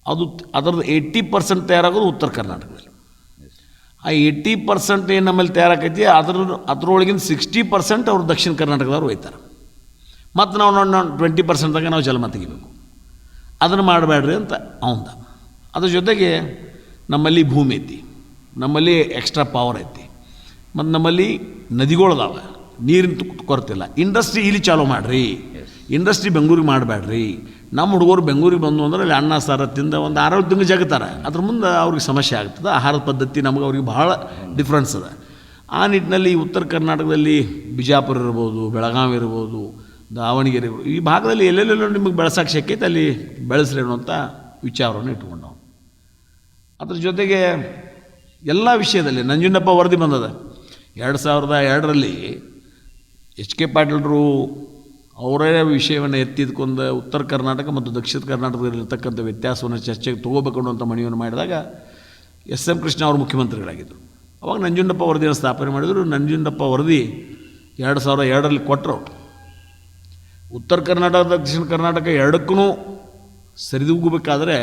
ಅದು, ಅದರದ್ದು ಏಯ್ಟಿ ಪರ್ಸೆಂಟ್ ತಯಾರಾಗೋದು ಉತ್ತರ ಕರ್ನಾಟಕದಲ್ಲಿ. ಆ ಏಯ್ಟಿ ಪರ್ಸೆಂಟ್ ಏನು ನಮ್ಮಲ್ಲಿ ತಯಾರಾಕೈತಿ ಅದ್ರ ಅದ್ರೊಳಗಿನ ಸಿಕ್ಸ್ಟಿ ಪರ್ಸೆಂಟ್ ಅವ್ರು ದಕ್ಷಿಣ ಕರ್ನಾಟಕದವ್ರು ಒಯ್ತಾರೆ ಮತ್ತು ನಾವು ನೋಡಿ ಟ್ವೆಂಟಿ ಪರ್ಸೆಂಟ್ದಾಗ ನಾವು ಜಲಮ ತೆಗಿಬೇಕು. ಅದನ್ನು ಮಾಡಬೇಡ್ರಿ ಅಂತ ಅವಂದ. ಅದ್ರ ಜೊತೆಗೆ ನಮ್ಮಲ್ಲಿ ಭೂಮಿ ಐತಿ ನಮ್ಮಲ್ಲಿ ಎಕ್ಸ್ಟ್ರಾ ಪವರ್ ಐತಿ ಮತ್ತು ನಮ್ಮಲ್ಲಿ ನದಿಗಳದಾವ ನೀರಿನ ಕೊರತೆ ಕೊರತಿಲ್ಲ ಇಂಡಸ್ಟ್ರಿ ಇಲ್ಲಿ ಚಾಲೂ ಮಾಡಿರಿ. ಇಂಡಸ್ಟ್ರಿ ಬೆಂಗಳೂರಿಗೆ ಮಾಡಬೇಡ್ರಿ ನಮ್ಮ ಹುಡುಗರು ಬೆಂಗಳೂರಿಗೆ ಬಂದು ಅಂದ್ರೆ ಅಲ್ಲಿ ಅನ್ನ, ಸಾರ ತಿಂದ ಒಂದು ಆರೋಗ್ಯ ತಿಂಗಳು ಜಗತ್ತಾರೆ ಅದ್ರ ಮುಂದೆ ಅವ್ರಿಗೆ ಸಮಸ್ಯೆ ಆಗ್ತದೆ. ಆಹಾರದ ಪದ್ಧತಿ ನಮಗೆ ಅವ್ರಿಗೆ ಭಾಳ ಡಿಫ್ರೆನ್ಸ್ ಅದ ಆ ನಿಟ್ಟಿನಲ್ಲಿ ಉತ್ತರ ಕರ್ನಾಟಕದಲ್ಲಿ ಬಿಜಾಪುರ ಇರ್ಬೋದು, ಬೆಳಗಾವಿ ಇರ್ಬೋದು, ದಾವಣಗೆರೆ ಇರ್ಬೋದು, ಈ ಭಾಗದಲ್ಲಿ ಎಲ್ಲೆಲ್ಲೆಲ್ಲೋ ನಿಮಗೆ ಬೆಳೆಸೋಕೆ ಶಕ್ಯತೆ ಅಲ್ಲಿ ಬೆಳೆಸ್ರಿ ಅನ್ನುವಂಥ ವಿಚಾರವನ್ನು ಇಟ್ಕೊಂಡವು ಅದ್ರ ಜೊತೆಗೆ ಎಲ್ಲ ವಿಷಯದಲ್ಲಿ ನಂಜುಂಡಪ್ಪ ವರದಿ ಬಂದದ. ಎರಡು ಸಾವಿರದ ಎರಡರಲ್ಲಿ ಎಚ್ ಕೆ ಪಾಟೀಲ್ರು ಅವರೇ ವಿಷಯವನ್ನು ಎತ್ತಿದ್ಕೊಂಡು ಉತ್ತರ ಕರ್ನಾಟಕ ಮತ್ತು ದಕ್ಷಿಣ ಕರ್ನಾಟಕದಲ್ಲಿರ್ತಕ್ಕಂಥ ವ್ಯತ್ಯಾಸವನ್ನು ಚರ್ಚೆಗೆ ತೊಗೋಬೇಕು ಅನ್ನುವಂಥ ಮನವಿಯನ್ನು ಮಾಡಿದಾಗ ಎಸ್ ಎಂ ಕೃಷ್ಣ ಅವರು ಮುಖ್ಯಮಂತ್ರಿಗಳಾಗಿದ್ದರು. ಅವಾಗ ನಂಜುಂಡಪ್ಪ ವರದಿಯನ್ನು ಸ್ಥಾಪನೆ ಮಾಡಿದರು. ನಂಜುಂಡಪ್ಪ ವರದಿ ಎರಡು ಸಾವಿರದ ಎರಡರಲ್ಲಿ ಕೊಟ್ಟರು. ಉತ್ತರ ಕರ್ನಾಟಕ ದಕ್ಷಿಣ ಕರ್ನಾಟಕ ಎರಡಕ್ಕೂ ಸರಿದೂಗಬೇಕಾದ್ರೆ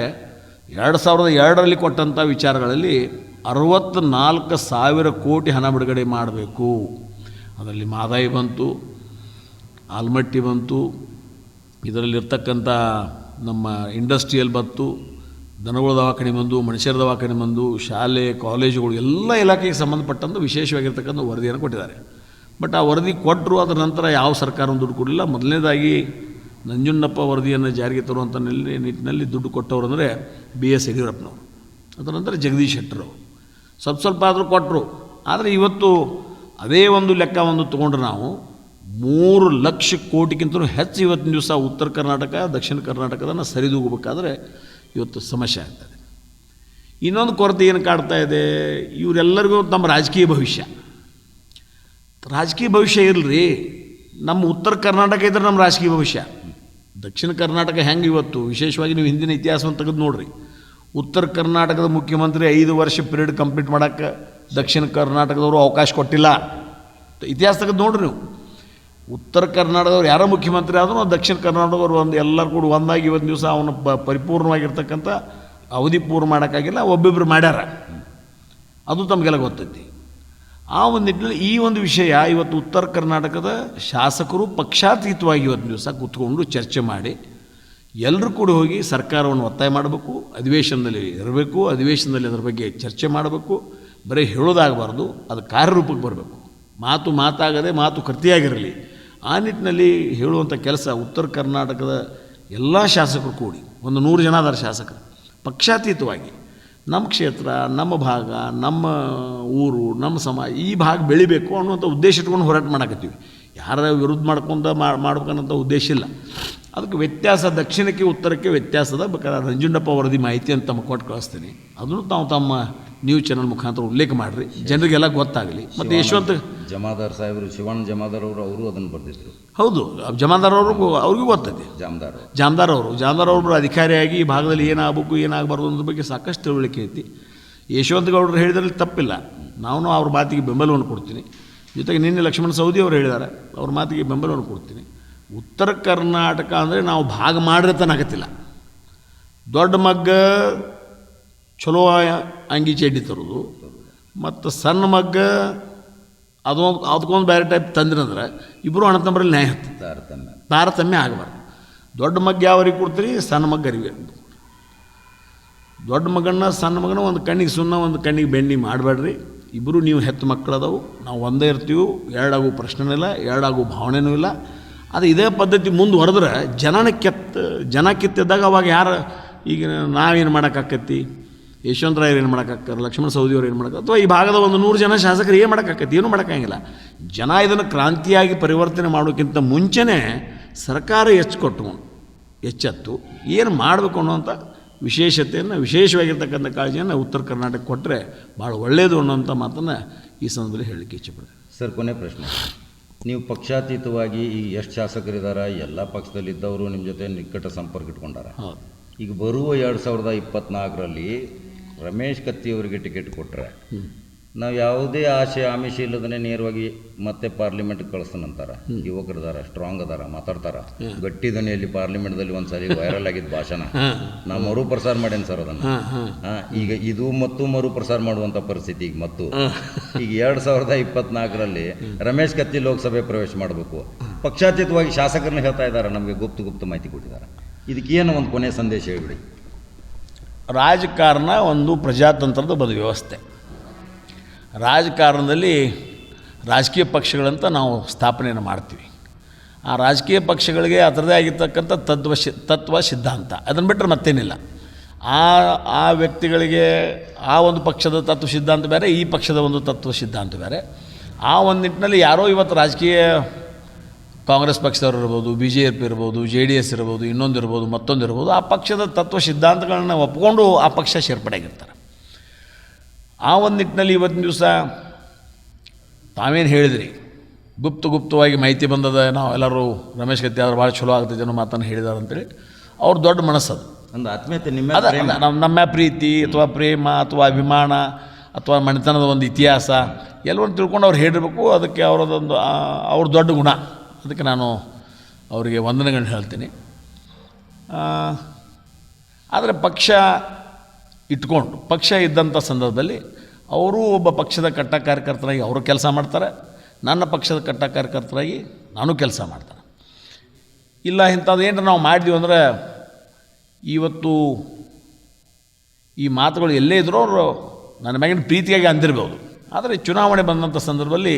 ಎರಡು ಸಾವಿರದ ಎರಡರಲ್ಲಿ ಕೊಟ್ಟಂಥ ವಿಚಾರಗಳಲ್ಲಿ ಅರವತ್ತ್ನಾಲ್ಕು ಸಾವಿರ ಕೋಟಿ ಹಣ ಬಿಡುಗಡೆ ಮಾಡಬೇಕು. ಅದರಲ್ಲಿ ಮಾದಾಯಿ ಬಂತು. ಆಲ್ಮಟ್ಟಿ ಬಂತು, ಇದರಲ್ಲಿರ್ತಕ್ಕಂಥ ನಮ್ಮ ಇಂಡಸ್ಟ್ರಿಯಲ್ ಬಂತು, ದನಗಳ ದವಾಖಾನೆ ಬಂದು, ಮನುಷ್ಯರ ದವಾಖಾನೆ ಬಂದು, ಶಾಲೆ, ಕಾಲೇಜುಗಳು, ಎಲ್ಲ ಇಲಾಖೆಗೆ ಸಂಬಂಧಪಟ್ಟಂಥ ವಿಶೇಷವಾಗಿರ್ತಕ್ಕಂಥ ವರದಿಯನ್ನು ಕೊಟ್ಟಿದ್ದಾರೆ. ಬಟ್ ಆ ವರದಿ ಕೊಟ್ಟರು ಅದರ ನಂತರ ಯಾವ ಸರ್ಕಾರ ದುಡ್ಡು ಕೊಡಲಿಲ್ಲ. ಮೊದಲನೇದಾಗಿ, ನಂಜುಣ್ಣಪ್ಪ ವರದಿಯನ್ನು ಜಾರಿಗೆ ತರುವಂಥ ನೆಲೆ, ನಿಟ್ಟಿನಲ್ಲಿ ದುಡ್ಡು ಕೊಟ್ಟವರು ಅಂದರೆ ಬಿ ಎಸ್ ಯಡಿಯೂರಪ್ಪನವರು. ಅದರ ನಂತರ ಜಗದೀಶ್ ಶೆಟ್ಟರು. ಸ್ವಲ್ಪ ಸ್ವಲ್ಪ ಆದರೂ ಕೊಟ್ಟರು ಆದರೆ ಇವತ್ತು ಅದೇ ಒಂದು ಲೆಕ್ಕ ಒಂದು ತೊಗೊಂಡ್ರೆ ನಾವು ಮೂರು ಲಕ್ಷ ಕೋಟಿಗಿಂತಲೂ ಹೆಚ್ಚು ಇವತ್ತಿನ ದಿವಸ ಉತ್ತರ ಕರ್ನಾಟಕ, ದಕ್ಷಿಣ ಕರ್ನಾಟಕದನ್ನು ಸರಿದೂಗಬೇಕಾದ್ರೆ ಇವತ್ತು ಸಮಸ್ಯೆ ಆಗ್ತದೆ. ಇನ್ನೊಂದು ಕೊರತೆ ಏನು ಕಾಡ್ತಾ ಇದೆ? ಇವರೆಲ್ಲರಿಗೂ ನಮ್ಮ ರಾಜಕೀಯ ಭವಿಷ್ಯ. ರಾಜಕೀಯ ಭವಿಷ್ಯ ಇರಲಿ. ನಮ್ಮ ಉತ್ತರ ಕರ್ನಾಟಕ ಇದ್ರೆ ನಮ್ಮ ರಾಜಕೀಯ ಭವಿಷ್ಯ. ದಕ್ಷಿಣ ಕರ್ನಾಟಕ ಹೆಂಗೆ ಇವತ್ತು? ವಿಶೇಷವಾಗಿ ನೀವು ಹಿಂದಿನ ಇತಿಹಾಸವನ್ನು ತೆಗೆದು ನೋಡ್ರಿ. ಉತ್ತರ ಕರ್ನಾಟಕದ ಮುಖ್ಯಮಂತ್ರಿ ಐದು ವರ್ಷ ಪೀರಿಯಡ್ ಕಂಪ್ಲೀಟ್ ಮಾಡೋಕ್ಕೆ ದಕ್ಷಿಣ ಕರ್ನಾಟಕದವರು ಅವಕಾಶ ಕೊಟ್ಟಿಲ್ಲ. ಇತಿಹಾಸ ತೆಗೆದು ನೋಡ್ರಿ ನೀವು. ಉತ್ತರ ಕರ್ನಾಟಕದವ್ರು ಯಾರೋ ಮುಖ್ಯಮಂತ್ರಿ ಆದರೂ, ದಕ್ಷಿಣ ಕರ್ನಾಟಕದವ್ರು ಒಂದು ಎಲ್ಲರೂ ಕೂಡ ಒಂದಾಗಿ ಇವತ್ತು ದಿವಸ ಅವನು ಪ ಪರಿಪೂರ್ಣವಾಗಿರ್ತಕ್ಕಂಥ ಅವಧಿ ಪೂರ್ಣ ಮಾಡೋಕ್ಕಾಗಿಲ್ಲ ಒಬ್ಬೊಬ್ಬರು ಮಾಡ್ಯಾರ. ಅದು ತಮಗೆಲ್ಲ ಗೊತ್ತೈತಿ. ಆ ಒಂದು ನಿಟ್ಟಿನಲ್ಲಿ ಈ ಒಂದು ವಿಷಯ ಇವತ್ತು ಉತ್ತರ ಕರ್ನಾಟಕದ ಶಾಸಕರು ಪಕ್ಷಾತೀತವಾಗಿ ಇವತ್ತು ದಿವಸ ಕೂತ್ಕೊಂಡು ಚರ್ಚೆ ಮಾಡಿ ಎಲ್ಲರೂ ಕೂಡ ಹೋಗಿ ಸರ್ಕಾರವನ್ನು ಒತ್ತಾಯ ಮಾಡಬೇಕು, ಅಧಿವೇಶನದಲ್ಲಿ ಇರಬೇಕು, ಅಧಿವೇಶನದಲ್ಲಿ ಅದರ ಬಗ್ಗೆ ಚರ್ಚೆ ಮಾಡಬೇಕು, ಬರೀ ಹೇಳೋದಾಗಬಾರ್ದು, ಅದು ಕಾರ್ಯರೂಪಕ್ಕೆ ಬರಬೇಕು. ಮಾತು ಮಾತಾಗದೆ ಮಾತು ಕೃತಿಯಾಗಿರಲಿ. ಆ ನಿಟ್ಟಿನಲ್ಲಿ ಹೇಳುವಂಥ ಕೆಲಸ ಉತ್ತರ ಕರ್ನಾಟಕದ ಎಲ್ಲ ಶಾಸಕರು ಕೂಡಿ, ಒಂದು ನೂರು ಜನ ಅದರ ಶಾಸಕರು. ಪಕ್ಷಾತೀತವಾಗಿ ನಮ್ಮ ಕ್ಷೇತ್ರ, ನಮ್ಮ ಭಾಗ, ನಮ್ಮ ಊರು, ನಮ್ಮ ಸಮಾಜ ಈ ಭಾಗ ಬೆಳಿಬೇಕು ಅನ್ನುವಂಥ ಉದ್ದೇಶ ಇಟ್ಕೊಂಡು ಹೋರಾಟ ಮಾಡಕತ್ತೀವಿ. ಯಾರ ವಿರುದ್ಧ ಮಾಡ್ಕೊಂಡ ಮಾಡ್ಬೇಕನ್ನೋಂಥ ಉದ್ದೇಶ ಇಲ್ಲ. ಅದಕ್ಕೆ ವ್ಯತ್ಯಾಸ ದಕ್ಷಿಣಕ್ಕೆ ಉತ್ತರಕ್ಕೆ ವ್ಯತ್ಯಾಸದ ಬೇಕಾದ್ರೆ ನಂಜುಂಡಪ್ಪ ವರದಿ ಮಾಹಿತಿ ಅಂತ ತಮ್ಮ ಕೊಟ್ಟು ಕಳಿಸ್ತೀನಿ. ಅದನ್ನು ತಾವು ತಮ್ಮ ನ್ಯೂಸ್ ಚಾನಲ್ ಮುಖಾಂತರ ಉಲ್ಲೇಖ ಮಾಡಿರಿ. ಜನರಿಗೆಲ್ಲ ಗೊತ್ತಾಗಲಿ. ಮತ್ತು ಯಶವಂತ ಜಮಾದಾರ್ ಸಾಹೇಬರು ಶಿವಣ್ಣ ಜಮಾದಾರ್ ಅವರು ಅವರು ಅದನ್ನು ಬರೆದಿದ್ರು. ಹೌದು ಜಮಾದಾರ್ ಅವ್ರಿಗೂ ಅವ್ರಿಗೂ ಗೊತ್ತೈತಿ. ಜಾಮದಾರ್ ಜಾಮದಾರ್ ಅವರು. ಜಾಮದಾರ್ ಅವರು ಅಧಿಕಾರಿಯಾಗಿ ಈ ಭಾಗದಲ್ಲಿ ಏನಾಗಬೇಕು ಏನಾಗಬಾರ್ದು ಅನ್ನೋದ್ರ ಬಗ್ಗೆ ಸಾಕಷ್ಟು ತಿಳುವಳಿಕೆ ಐತಿ. ಯಶವಂತ ಗೌಡರು ಹೇಳಿದ್ರಲ್ಲಿ ತಪ್ಪಿಲ್ಲ. ನಾನು ಅವ್ರ ಮಾತಿಗೆ ಬೆಂಬಲವನ್ನು ಕೊಡ್ತೀನಿ. ಜೊತೆಗೆ ನಿನ್ನೆ ಲಕ್ಷ್ಮಣ ಸೌದಿ ಅವರು ಹೇಳಿದ್ದಾರೆ ಅವ್ರ ಮಾತಿಗೆ ಬೆಂಬಲವನ್ನು ಕೊಡ್ತೀನಿ. ಉತ್ತರ ಕರ್ನಾಟಕ ಅಂದರೆ ನಾವು ಭಾಗ ಮಾಡಿರತನಾಗತ್ತಿಲ್ಲ ದೊಡ್ಡ ಮಗ್ಗ ಚಲೋ ಅಂಗಿ ಚಡ್ಡಿ ತರೋದು ಮತ್ತು ಸಣ್ಣ ಮಗ್ಗ ಅದೊಂದು ಅದಕ್ಕೊಂದು ಬೇರೆ ಟೈಪ್ ತಂದ್ರಂದ್ರೆ ಇಬ್ಬರು ಅಣ್ಣ ತಮ್ಮರಲ್ಲಿ ನ್ಯಾಯ ಹತ್ತ. ತಾರತಮ್ಯ. ತಾರತಮ್ಯ ಆಗಬಾರ್ದು. ದೊಡ್ಡ ಮಗ್ಗ ಯಾವರಿಗೆ ಕೊಡ್ತೀರಿ? ಸಣ್ಣ ಮಗ್ಗ ಅರಿವೆ. ದೊಡ್ಡ ಮಗನ್ನ ಸಣ್ಣ ಮಗನ ಒಂದು ಕಣ್ಣಿಗೆ ಸುಣ್ಣ ಒಂದು ಕಣ್ಣಿಗೆ ಬೆಣ್ಣೆ ಮಾಡಬೇಡ್ರಿ. ಇಬ್ಬರು ನೀವು ಹೆತ್ತು ಮಕ್ಕಳದವು ನಾವು ಒಂದೇ ಇರ್ತೀವಿ. ಎರಡಾಗೂ ಪ್ರಶ್ನೆನೂ ಇಲ್ಲ ಎರಡಾಗೂ ಭಾವನೆನೂ ಇಲ್ಲ. ಅದು ಇದೇ ಪದ್ಧತಿ ಮುಂದುವರೆದ್ರೆ ಜನನ ಕೆತ್ತ, ಜನ ಕಿತ್ತಿದ್ದಾಗ ಅವಾಗ ಯಾರು ಈಗ ನಾವೇನು ಮಾಡೋಕ್ಕಾಕತ್ತಿ? ಯಶವಂತರಾಯರು ಏನು ಮಾಡೋಕ್ಕಾಕ್ತಾರೆ ಲಕ್ಷ್ಮಣ ಸೌದಿಯವ್ರು ಏನು ಮಾಡೋಕ್ಕೆ ಅಥವಾ ಈ ಭಾಗದ ಒಂದು ನೂರು ಜನ ಶಾಸಕರು ಏನು ಮಾಡೋಕ್ಕಾಕತ್ತಿ? ಏನು ಮಾಡೋಕ್ಕಾಗಿಲ್ಲ. ಜನ ಇದನ್ನು ಕ್ರಾಂತಿಯಾಗಿ ಪರಿವರ್ತನೆ ಮಾಡೋಕ್ಕಿಂತ ಮುಂಚೆನೇ ಸರ್ಕಾರ ಹೆಚ್ಚು ಕೊಟ್ಟು ಹೆಚ್ಚತ್ತು ಏನು ಮಾಡಬೇಕು ಅನ್ನೋಂಥ ವಿಶೇಷತೆಯನ್ನು, ವಿಶೇಷವಾಗಿರ್ತಕ್ಕಂಥ ಕಾಳಜಿಯನ್ನು ಉತ್ತರ ಕರ್ನಾಟಕ ಕೊಟ್ಟರೆ ಭಾಳ ಒಳ್ಳೆಯದು ಅನ್ನೋಂಥ ಮಾತನ್ನು ಈ ಸಂದರ್ಭದಲ್ಲಿ ಹೇಳಲಿಕ್ಕೆ ಇಚ್ಛೆಪಡ್ತೀನಿ ಸರ್, ಕೊನೆ ಪ್ರಶ್ನೆ. ನೀವು ಪಕ್ಷಾತೀತವಾಗಿ ಈಗ ಎಷ್ಟು ಶಾಸಕರಿದ್ದಾರೆ ಎಲ್ಲ ಪಕ್ಷದಲ್ಲಿದ್ದವರು ನಿಮ್ಮ ಜೊತೆ ನಿಕಟ ಸಂಪರ್ಕ ಇಟ್ಕೊಂಡಾರ. ಈಗ ಬರುವ ಎರಡು ಸಾವಿರದ ಇಪ್ಪತ್ನಾಲ್ಕರಲ್ಲಿ ರಮೇಶ್ ಕತ್ತಿಯವರಿಗೆ ಟಿಕೆಟ್ ಕೊಟ್ಟರೆ ನಾವು ಯಾವುದೇ ಆಶೆ ಆಮಿಷ ಇಲ್ಲದನೆ ನೇರವಾಗಿ ಮತ್ತೆ ಪಾರ್ಲಿಮೆಂಟ್ಗೆ ಕಳಿಸ್ತಾನಂತಾರ ಯುವಕರದಾರ ಸ್ಟ್ರಾಂಗ್ ಅದಾರ ಮಾತಾಡ್ತಾರ. ಗಟ್ಟಿ ಧ್ವನಿಯಲ್ಲಿ ಪಾರ್ಲಿಮೆಂಟ್ದಲ್ಲಿ ಒಂದ್ಸಲಿ ವೈರಲ್ ಆಗಿದ್ದ ಭಾಷಣ. ನಾ ಮರು ಪ್ರಸಾರ ಮಾಡೇನಿ ಸರ್ ಅದನ್ನು? ಈಗ ಇದು ಮತ್ತು ಮರು ಪ್ರಸಾರ ಮಾಡುವಂಥ ಪರಿಸ್ಥಿತಿ ಈಗ ಮತ್ತು. ಈಗ ಎರಡ್ ಸಾವಿರದ ಇಪ್ಪತ್ನಾಲ್ಕರಲ್ಲಿ ರಮೇಶ್ ಕತ್ತಿ ಲೋಕಸಭೆ ಪ್ರವೇಶ ಮಾಡಬೇಕು. ಪಕ್ಷಾತೀತವಾಗಿ ಶಾಸಕರನ್ನ ಹೇಳ್ತಾ ಇದ್ದಾರೆ ನಮಗೆ ಗುಪ್ತ ಗುಪ್ತ ಮಾಹಿತಿ ಕೊಟ್ಟಿದ್ದಾರೆ. ಇದಕ್ಕೇನು ಒಂದು ಕೊನೆ ಸಂದೇಶ ಹೇಳಿಬಿಡಿ. ರಾಜಕಾರಣ ಒಂದು ಪ್ರಜಾತಂತ್ರದ ಒಂದು ವ್ಯವಸ್ಥೆ. ರಾಜಕಾರಣದಲ್ಲಿ ರಾಜಕೀಯ ಪಕ್ಷಗಳಂತ ನಾವು ಸ್ಥಾಪನೆಯನ್ನು ಮಾಡ್ತೀವಿ. ಆ ರಾಜಕೀಯ ಪಕ್ಷಗಳಿಗೆ ಅದರದೇ ಆಗಿರ್ತಕ್ಕಂಥ ತತ್ವ ಶಿ, ತತ್ವ ಸಿದ್ಧಾಂತ. ಅದನ್ನು ಬಿಟ್ಟರೆ ಮತ್ತೇನಿಲ್ಲ. ಆ ಆ ವ್ಯಕ್ತಿಗಳಿಗೆ ಆ ಒಂದು ಪಕ್ಷದ ತತ್ವ ಸಿದ್ಧಾಂತ ಬೇರೆ, ಈ ಪಕ್ಷದ ಒಂದು ತತ್ವ ಸಿದ್ಧಾಂತ ಬೇರೆ. ಆ ಒಂದು ನಿಟ್ಟಿನಲ್ಲಿ ಯಾರೋ ಇವತ್ತು ರಾಜಕೀಯ ಕಾಂಗ್ರೆಸ್ ಪಕ್ಷದವ್ರು ಇರ್ಬೋದು ಬಿ ಜೆ ಪಿ ಇರ್ಬೋದು, ಜೆ ಡಿ ಎಸ್ ಇರ್ಬೋದು, ಇನ್ನೊಂದು ಇರ್ಬೋದು, ಮತ್ತೊಂದು ಇರ್ಬೋದು, ಆ ಪಕ್ಷದ ತತ್ವ ಸಿದ್ಧಾಂತಗಳನ್ನ ಒಪ್ಪಿಕೊಂಡು ಆ ಪಕ್ಷ ಸೇರ್ಪಡೆಯಾಗಿರ್ತಾರೆ. ಆ ಒಂದು ನಿಟ್ಟಿನಲ್ಲಿ ಇವತ್ತಿನ ದಿವಸ ತಾವೇನು ಹೇಳಿದ್ರಿ? ಗುಪ್ತ ಗುಪ್ತವಾಗಿ ಮಾಹಿತಿ ಬಂದದ ನಾವು ಎಲ್ಲರೂ ರಮೇಶ್ ಗತಿ ಆದ್ರೆ ಭಾಳ ಚಲೋ ಆಗ್ತೈತೆ ಅನ್ನೋ ಮಾತನ್ನು ಹೇಳಿದಾರೆ ಅಂತೇಳಿ ಅವ್ರ ದೊಡ್ಡ ಮನಸ್ಸದು. ಒಂದು ಆತ್ಮೀಯತೆ ನಿಮ್ಮ. ನಮ್ಮ ನಮ್ಮ ಪ್ರೀತಿ ಅಥವಾ ಪ್ರೇಮ ಅಥವಾ ಅಭಿಮಾನ ಅಥವಾ ಮನೆತನದ ಒಂದು ಇತಿಹಾಸ ಎಲ್ಲವನ್ನು ತಿಳ್ಕೊಂಡು ಅವ್ರು ಹೇಳಿರ್ಬೇಕು. ಅದಕ್ಕೆ ಅವರದೊಂದು ಅವ್ರ ದೊಡ್ಡ ಗುಣ. ಅದಕ್ಕೆ ನಾನು ಅವರಿಗೆ ವಂದನೆಗಳನ್ನ ಹೇಳ್ತೀನಿ. ಆದರೆ ಪಕ್ಷ ಇಟ್ಕೊಂಡು, ಪಕ್ಷ ಇದ್ದಂಥ ಸಂದರ್ಭದಲ್ಲಿ ಅವರು ಒಬ್ಬ ಪಕ್ಷದ ಕಟ್ಟ ಕಾರ್ಯಕರ್ತರಾಗಿ ಅವರು ಕೆಲಸ ಮಾಡ್ತಾರೆ. ನನ್ನ ಪಕ್ಷದ ಕಟ್ಟ ಕಾರ್ಯಕರ್ತರಾಗಿ ನಾನು ಕೆಲಸ ಮಾಡ್ತಾರೆ ಇಲ್ಲ, ಇಂಥದ್ದು ಏನು ನಾವು ಮಾಡಿದ್ವಿ ಅಂದರೆ ಇವತ್ತು ಈ ಮಾತುಗಳು ಎಲ್ಲೇ ಇದ್ದರೂ ಅವರು ನನ್ನ ಮ್ಯಾಗಿನ ಪ್ರೀತಿಯಾಗಿ ಅಂದಿರ್ಬೋದು. ಆದರೆ ಚುನಾವಣೆ ಬಂದಂಥ ಸಂದರ್ಭದಲ್ಲಿ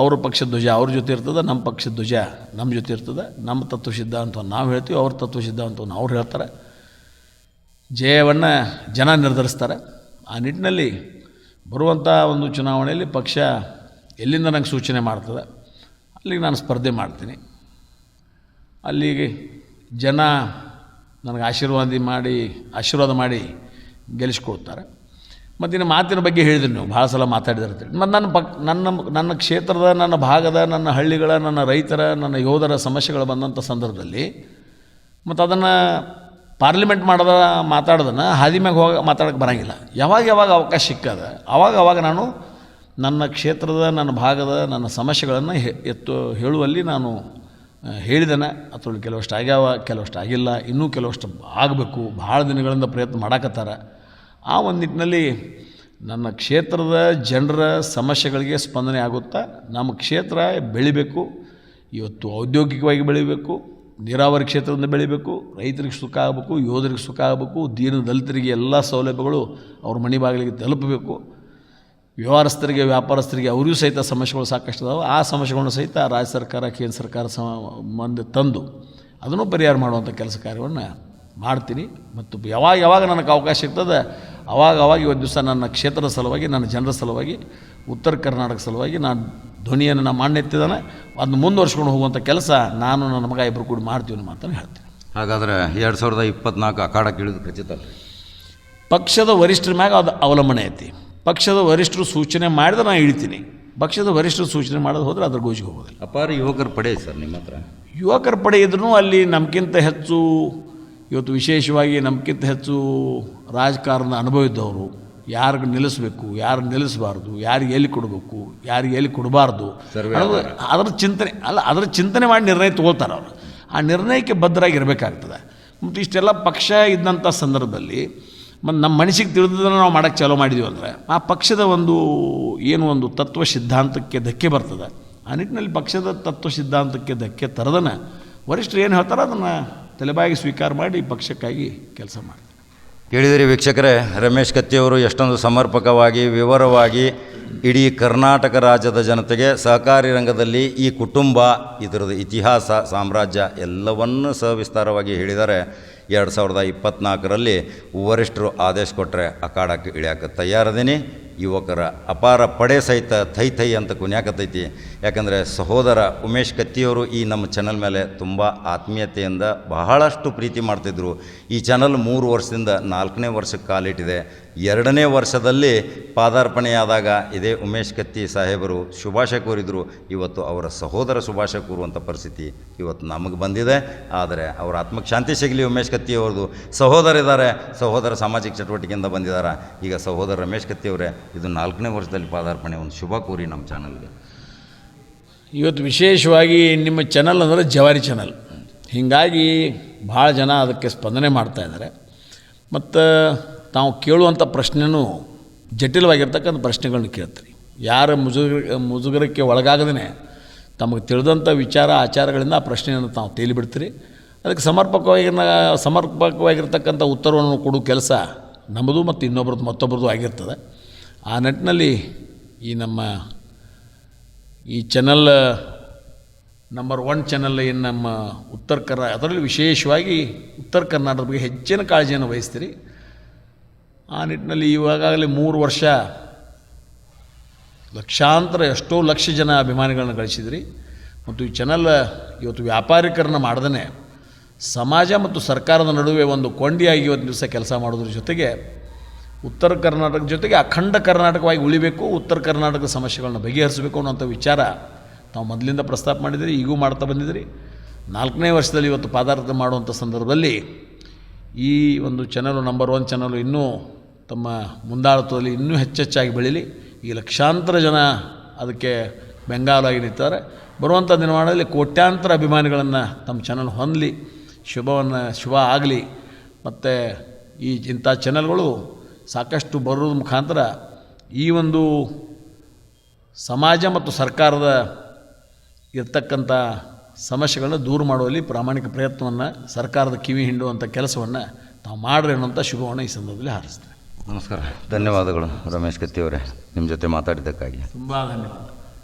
ಅವ್ರ ಪಕ್ಷದ ಧ್ವಜ ಅವ್ರ ಜೊತೆ ಇರ್ತದೆ, ನಮ್ಮ ಪಕ್ಷದ ಧ್ವಜ ನಮ್ಮ ಜೊತೆ ಇರ್ತದೆ. ನಮ್ಮ ತತ್ವ ಸಿದ್ಧಾಂತವನ್ನು ನಾವು ಹೇಳ್ತೀವಿ, ಅವ್ರ ತತ್ವ ಸಿದ್ಧಾಂತವನ್ನು ಅವ್ರು ಹೇಳ್ತಾರೆ. ಜಯವನ್ನು ಜನ ನಿರ್ಧರಿಸ್ತಾರೆ. ಆ ನಿಟ್ಟಿನಲ್ಲಿ ಬರುವಂಥ ಒಂದು ಚುನಾವಣೆಯಲ್ಲಿ ಪಕ್ಷ ಎಲ್ಲಿಂದ ನಂಗೆ ಸೂಚನೆ ಮಾಡ್ತದೆ, ಅಲ್ಲಿಗೆ ನಾನು ಸ್ಪರ್ಧೆ ಮಾಡ್ತೀನಿ. ಅಲ್ಲಿಗೆ ಜನ ನನಗೆ ಆಶೀರ್ವಾದ ಮಾಡಿ ಆಶೀರ್ವಾದ ಮಾಡಿ ಗೆಲ್ಲಿಸ್ಕೊಳ್ತಾರೆ ಮತ್ತು ಇನ್ನು ಮಾತಿನ ಬಗ್ಗೆ ಹೇಳಿದ್ರು ನೀವು ಭಾಳ ಸಲ ಮಾತಾಡಿದಿರ್ತೀರಿ ಮತ್ತು ನನ್ನ ಪಕ್, ನನ್ನ ನನ್ನ ಕ್ಷೇತ್ರದ, ನನ್ನ ಭಾಗದ, ನನ್ನ ಹಳ್ಳಿಗಳ, ನನ್ನ ರೈತರ, ನನ್ನ ಯೋಧರ ಸಮಸ್ಯೆಗಳು ಬಂದಂಥ ಸಂದರ್ಭದಲ್ಲಿ ಮತ್ತು ಅದನ್ನು ಪಾರ್ಲಿಮೆಂಟ್ ಮಾಡಿದ, ಮಾತಾಡೋದನ್ನು ಹಾದಿ ಮ್ಯಾಗ ಹೋಗಿ ಮಾತಾಡೋಕ್ಕೆ ಬರೋಂಗಿಲ್ಲ. ಯಾವಾಗ ಯಾವಾಗ ಅವಕಾಶ ಸಿಕ್ಕದ, ಅವಾಗ ಅವಾಗ ನಾನು ನನ್ನ ಕ್ಷೇತ್ರದ, ನನ್ನ ಭಾಗದ, ನನ್ನ ಸಮಸ್ಯೆಗಳನ್ನು ಎತ್ತು, ಹೇಳುವಲ್ಲಿ ನಾನು ಹೇಳಿದೆನ. ಅದ್ರಲ್ಲಿ ಕೆಲವಷ್ಟು ಆಗ್ಯಾವ, ಕೆಲವಷ್ಟು ಆಗಿಲ್ಲ. ಇನ್ನೂ ಕೆಲವಷ್ಟು ಆಗಬೇಕು. ಭಾಳ ದಿನಗಳಿಂದ ಪ್ರಯತ್ನ ಮಾಡಾಕತ್ತಾರ. ಆ ಒಂದು ನಿಟ್ಟಿನಲ್ಲಿ ನನ್ನ ಕ್ಷೇತ್ರದ ಜನರ ಸಮಸ್ಯೆಗಳಿಗೆ ಸ್ಪಂದನೆ ಆಗುತ್ತಾ, ನಮ್ಮ ಕ್ಷೇತ್ರ ಬೆಳಿಬೇಕು. ಇವತ್ತು ಔದ್ಯೋಗಿಕವಾಗಿ ಬೆಳಿಬೇಕು. ನೀರಾವರಿ ಕ್ಷೇತ್ರದಿಂದ ಬೆಳಿಬೇಕು, ರೈತರಿಗೆ ಸುಖ ಆಗಬೇಕು, ಯೋಧರಿಗೆ ಸುಖ ಆಗಬೇಕು, ದೀನ ದಲಿತರಿಗೆ ಎಲ್ಲ ಸೌಲಭ್ಯಗಳು ಅವ್ರ ಮನೆ ಬಾಗಿಲಿಗೆ ತಲುಪಬೇಕು. ವ್ಯವಹಾರಸ್ಥರಿಗೆ, ವ್ಯಾಪಾರಸ್ಥರಿಗೆ ಅವರಿಗೂ ಸಹಿತ ಸಮಸ್ಯೆಗಳು ಸಾಕಷ್ಟು ಅದಾವೆ ಆ ಸಮಸ್ಯೆಗಳನ್ನು ಸಹಿತ ರಾಜ್ಯ ಸರ್ಕಾರ, ಕೇಂದ್ರ ಸರ್ಕಾರ ಮುಂದೆ ತಂದು ಅದನ್ನು ಪರಿಹಾರ ಮಾಡುವಂಥ ಕೆಲಸ ಕಾರ್ಯವನ್ನು ಮಾಡ್ತೀನಿ. ಮತ್ತು ಯಾವಾಗ ಯಾವಾಗ ನನಗೆ ಅವಕಾಶ ಸಿಗ್ತದೆ ಅವಾಗ ಅವಾಗ ಇವತ್ತು ದಿವಸ ನನ್ನ ಕ್ಷೇತ್ರದ ಸಲುವಾಗಿ ನನ್ನ ಜನರ ಸಲುವಾಗಿ ಉತ್ತರ ಕರ್ನಾಟಕ ಸಲುವಾಗಿ ನಾನು ಧ್ವನಿಯನ್ನು ನಾನು ಮಾನ್ಯತ್ತಿದ್ದಾನೆ ಅದನ್ನು ಮುಂದುವರ್ಸ್ಕೊಂಡು ಹೋಗುವಂಥ ಕೆಲಸ ನಾನು ನನ್ನ ಮಗ ಇಬ್ಬರು ಕೂಡ ಮಾಡ್ತೀವಿ ಅನ್ನೋ ಮಾತನ್ನು ಹೇಳ್ತೀನಿ. ಹಾಗಾದ್ರೆ ಎರಡು ಸಾವಿರದ ಇಪ್ಪತ್ನಾಲ್ಕು ಅಖಾಡಕ್ಕೆ ಇಳಿದು ಖಚಿತ? ಪಕ್ಷದ ವರಿಷ್ಠರ ಮ್ಯಾಗ ಅದು ಅವಲಂಬನೆ ಐತಿ. ಪಕ್ಷದ ವರಿಷ್ಠರು ಸೂಚನೆ ಮಾಡಿದ್ರೆ ನಾನು ಇಳಿತೀನಿ. ಪಕ್ಷದ ವರಿಷ್ಠರು ಸೂಚನೆ ಮಾಡೋದು ಹೋದರೆ ಅದ್ರ ಗೋಜಿಗೆ ಹೋಗೋದಿಲ್ಲ. ಅಪಾರ ಯುವಕರ ಪಡೆ ಸರ್ ನಿಮ್ಮ ಹತ್ರ ಯುವಕರ ಪಡೆ ಇದ್ರೂ ಅಲ್ಲಿ ನಮಗಿಂತ ಹೆಚ್ಚು ಇವತ್ತು ವಿಶೇಷವಾಗಿ ನಮಗಿಂತ ಹೆಚ್ಚು ರಾಜಕಾರಣದ ಅನುಭವ ಇದ್ದವರು ಯಾರಿಗೆ ನಿಲ್ಲಿಸಬೇಕು ಯಾರು ನಿಲ್ಲಿಸಬಾರ್ದು ಯಾರಿಗೆ ಎಲ್ಲಿ ಕೊಡಬೇಕು ಯಾರಿಗೆ ಎಲ್ಲಿ ಕೊಡಬಾರ್ದು ಅದರ ಚಿಂತನೆ ಅಲ್ಲ ಅದರ ಚಿಂತನೆ ಮಾಡಿ ನಿರ್ಣಯ ತೊಗೊಳ್ತಾರೆ ಅವರು. ಆ ನಿರ್ಣಯಕ್ಕೆ ಬದ್ಧರಾಗಿರಬೇಕಾಗ್ತದೆ. ಮತ್ತು ಇಷ್ಟೆಲ್ಲ ಪಕ್ಷ ಇದ್ದಂಥ ಸಂದರ್ಭದಲ್ಲಿ ಮತ್ತು ನಮ್ಮ ಮನಸ್ಸಿಗೆ ತಿಳಿದದನ್ನು ನಾವು ಮಾಡೋಕ್ಕೆ ಚಾಲೂ ಮಾಡಿದ್ವಿ ಅಂದರೆ ಆ ಪಕ್ಷದ ಒಂದು ಏನು ಒಂದು ತತ್ವ ಸಿದ್ಧಾಂತಕ್ಕೆ ಧಕ್ಕೆ ಬರ್ತದೆ. ಆ ನಿಟ್ಟಿನಲ್ಲಿ ಪಕ್ಷದ ತತ್ವ ಸಿದ್ಧಾಂತಕ್ಕೆ ಧಕ್ಕೆ ತರದನ ವರಿಷ್ಠರು ಏನು ಹೇಳ್ತಾರೋ ಅದನ್ನು ತಲೆಬಾಗಿ ಸ್ವೀಕಾರ ಮಾಡಿ ಪಕ್ಷಕ್ಕಾಗಿ ಕೆಲಸ ಮಾಡ್ತಾರೆ. ಕೇಳಿದಿರಿ ವೀಕ್ಷಕರೇ, ರಮೇಶ್ ಕತ್ತಿಯವರು ಎಷ್ಟೊಂದು ಸಮರ್ಪಕವಾಗಿ, ವಿವರವಾಗಿ ಇಡೀ ಕರ್ನಾಟಕ ರಾಜ್ಯದ ಜನತೆಗೆ ಸಹಕಾರಿ ರಂಗದಲ್ಲಿ ಈ ಕುಟುಂಬ, ಇದರದ್ದು ಇತಿಹಾಸ, ಸಾಮ್ರಾಜ್ಯ ಎಲ್ಲವನ್ನೂ ಸವಿಸ್ತಾರವಾಗಿ ಹೇಳಿದ್ದಾರೆ. ಎರಡು ಸಾವಿರದ ಇಪ್ಪತ್ತ್ನಾಲ್ಕರಲ್ಲಿ ವರಿಷ್ಠರು ಆದೇಶ ಕೊಟ್ಟರೆ ಅಖಾಡಕ್ಕೆ ಇಳಿಯಕ್ಕೆ ತಯಾರದೀನಿ ಯುವಕರ ಅಪಾರ ಪಡೆ ಸಹಿತ ಥೈ ಥೈ ಅಂತ ಕುನ್ಯಾಕತೈತಿ ಯಾಕಂದರೆ ಸಹೋದರ ಉಮೇಶ್ ಕತ್ತಿಯವರು ಈ ನಮ್ಮ ಚಾನಲ್ ಮೇಲೆ ತುಂಬ ಆತ್ಮೀಯತೆಯಿಂದ ಬಹಳಷ್ಟು ಪ್ರೀತಿ ಮಾಡ್ತಿದ್ರು. ಈ ಚಾನಲ್ ಮೂರು ವರ್ಷದಿಂದ ನಾಲ್ಕನೇ ವರ್ಷಕ್ಕೆ ಕಾಲಿಟ್ಟಿದೆ. ಎರಡನೇ ವರ್ಷದಲ್ಲಿ ಪಾದಾರ್ಪಣೆಯಾದಾಗ ಇದೇ ಉಮೇಶ್ ಕತ್ತಿ ಸಾಹೇಬರು ಶುಭಾಶಯ ಕೋರಿದ್ರು. ಇವತ್ತು ಅವರ ಸಹೋದರ ಶುಭಾಶಯ ಕೋರುವಂಥ ಪರಿಸ್ಥಿತಿ ಇವತ್ತು ನಮಗೆ ಬಂದಿದೆ. ಆದರೆ ಅವರ ಆತ್ಮಕ್ಕೆ ಶಾಂತಿ ಸಿಗಲಿ ಉಮೇಶ್ ಕತ್ತಿ ಅವರದು ಸಹೋದರ ಇದ್ದಾರೆ ಸಹೋದರ ಸಾಮಾಜಿಕ ಚಟುವಟಿಕೆಯಿಂದ ಬಂದಿದ್ದಾರೆ ಈಗ ಸಹೋದರ ರಮೇಶ್ ಕತ್ತಿ ಅವರೇ ಇದು ನಾಲ್ಕನೇ ವರ್ಷದಲ್ಲಿ ಪಾದಾರ್ಪಣೆ, ಒಂದು ಶುಭ ಕೋರಿ ನಮ್ಮ ಚಾನಲ್ಗೆ. ಇವತ್ತು ವಿಶೇಷವಾಗಿ ನಿಮ್ಮ ಚಾನಲ್ ಅಂದರೆ ಜವಾರಿ ಚಾನಲ್. ಹೀಗಾಗಿ ಭಾಳ ಜನ ಅದಕ್ಕೆ ಸ್ಪಂದನೆ ಮಾಡ್ತಾ ಇದ್ದಾರೆ. ಮತ್ತು ತಾವು ಕೇಳುವಂಥ ಪ್ರಶ್ನೆನೂ ಜಟಿಲವಾಗಿರ್ತಕ್ಕಂಥ ಪ್ರಶ್ನೆಗಳನ್ನ ಕೇಳ್ತೀರಿ. ಯಾರ ಮುಜುಗರ, ಮುಜುಗರಕ್ಕೆ ಒಳಗಾಗದೇ ತಮಗೆ ತಿಳಿದಂಥ ವಿಚಾರ, ಆಚಾರಗಳಿಂದ ಆ ಪ್ರಶ್ನೆಯನ್ನು ತಾವು ತೇಲಿಬಿಡ್ತೀರಿ. ಅದಕ್ಕೆ ಸಮರ್ಪಕವಾಗಿ ಸಮರ್ಪಕವಾಗಿರ್ತಕ್ಕಂಥ ಉತ್ತರವನ್ನು ಕೊಡೋ ಕೆಲಸ ನಮ್ಮದು ಮತ್ತು ಇನ್ನೊಬ್ರದ್ದು ಮತ್ತೊಬ್ರದ್ದು ಆಗಿರ್ತದೆ. ಆ ನಿಟ್ಟಿನಲ್ಲಿ ಈ ನಮ್ಮ ಈ ಚಾನಲ್ ನಂಬರ್ ಒನ್ ಚಾನಲ್ ಏನು ನಮ್ಮ ಉತ್ತರ ಕರ್ನಾ, ಅದರಲ್ಲಿ ವಿಶೇಷವಾಗಿ ಉತ್ತರ ಕರ್ನಾಟಕದ ಬಗ್ಗೆ ಹೆಚ್ಚಿನ ಕಾಳಜಿಯನ್ನು ವಹಿಸ್ತೀರಿ. ಆ ನಿಟ್ಟಿನಲ್ಲಿ ಇವಾಗಲೇ ಮೂರು ವರ್ಷ ಲಕ್ಷಾಂತರ, ಎಷ್ಟೋ ಲಕ್ಷ ಜನ ಅಭಿಮಾನಿಗಳನ್ನು ಗಳಿಸಿದ್ರಿ. ಮತ್ತು ಈ ಚಾನಲ್ ಇವತ್ತು ವ್ಯಾಪಾರೀಕರಣ ಮಾಡ್ದೇ ಸಮಾಜ ಮತ್ತು ಸರ್ಕಾರದ ನಡುವೆ ಒಂದು ಕೊಂಡಿಯಾಗಿ ಇವತ್ತು ದಿವಸ ಕೆಲಸ ಮಾಡೋದ್ರ ಜೊತೆಗೆ ಉತ್ತರ ಕರ್ನಾಟಕ ಜೊತೆಗೆ ಅಖಂಡ ಕರ್ನಾಟಕವಾಗಿ ಉಳಿಬೇಕು, ಉತ್ತರ ಕರ್ನಾಟಕದ ಸಮಸ್ಯೆಗಳನ್ನ ಬಗೆಹರಿಸಬೇಕು ಅನ್ನೋಂಥ ವಿಚಾರ ನಾವು ಮೊದಲಿಂದ ಪ್ರಸ್ತಾಪ ಮಾಡಿದಿರಿ, ಈಗೂ ಮಾಡ್ತಾ ಬಂದಿದ್ದೀರಿ ನಾಲ್ಕನೇ ವರ್ಷದಲ್ಲಿ ಇವತ್ತು ಪಾದಾರ್ಥ ಮಾಡುವಂಥ ಸಂದರ್ಭದಲ್ಲಿ ಈ ಒಂದು ಚಾನಲು ನಂಬರ್ ಒನ್ ಚಾನಲು ಇನ್ನೂ ತಮ್ಮ ಮುಂದಾಳತ್ವದಲ್ಲಿ ಇನ್ನೂ ಹೆಚ್ಚೆಚ್ಚಾಗಿ ಬೆಳೀಲಿ. ಈ ಲಕ್ಷಾಂತರ ಜನ ಅದಕ್ಕೆ ಬೆಂಗಾಲಾಗಿ ನಿಂತಾರೆ ಬರುವಂಥ ದಿನಮಾನದಲ್ಲಿ ಕೋಟ್ಯಾಂತರ ಅಭಿಮಾನಿಗಳನ್ನು ತಮ್ಮ ಚಾನಲ್ ಹೊಂದಲಿ, ಶುಭವನ್ನು, ಶುಭ ಆಗಲಿ. ಮತ್ತು ಈ ಇಂಥ ಚಾನಲ್ಗಳು ಸಾಕಷ್ಟು ಬರೋದ್ರ ಮುಖಾಂತರ ಈ ಒಂದು ಸಮಾಜ ಮತ್ತು ಸರ್ಕಾರದ ಇರ್ತಕ್ಕಂಥ ಸಮಸ್ಯೆಗಳನ್ನ ದೂರ ಮಾಡುವಲ್ಲಿ ಪ್ರಾಮಾಣಿಕ ಪ್ರಯತ್ನವನ್ನು ಸರ್ಕಾರದ ಕಿವಿ ಹಿಂಡುವಂಥ ಕೆಲಸವನ್ನು ತಾವು ಮಾಡ್ರಿ ಅನ್ನೋಂಥ ಶುಭವನ್ನು ಈ ಸಂದರ್ಭದಲ್ಲಿ ಹಾರಿಸ್ತೇನೆ. ನಮಸ್ಕಾರ. ಧನ್ಯವಾದಗಳು ರಮೇಶ್ ಕತ್ತಿಯವರೇ ನಿಮ್ಮ ಜೊತೆ ಮಾತಾಡಿದ್ದಕ್ಕಾಗಿ. ತುಂಬ ಧನ್ಯವಾದ.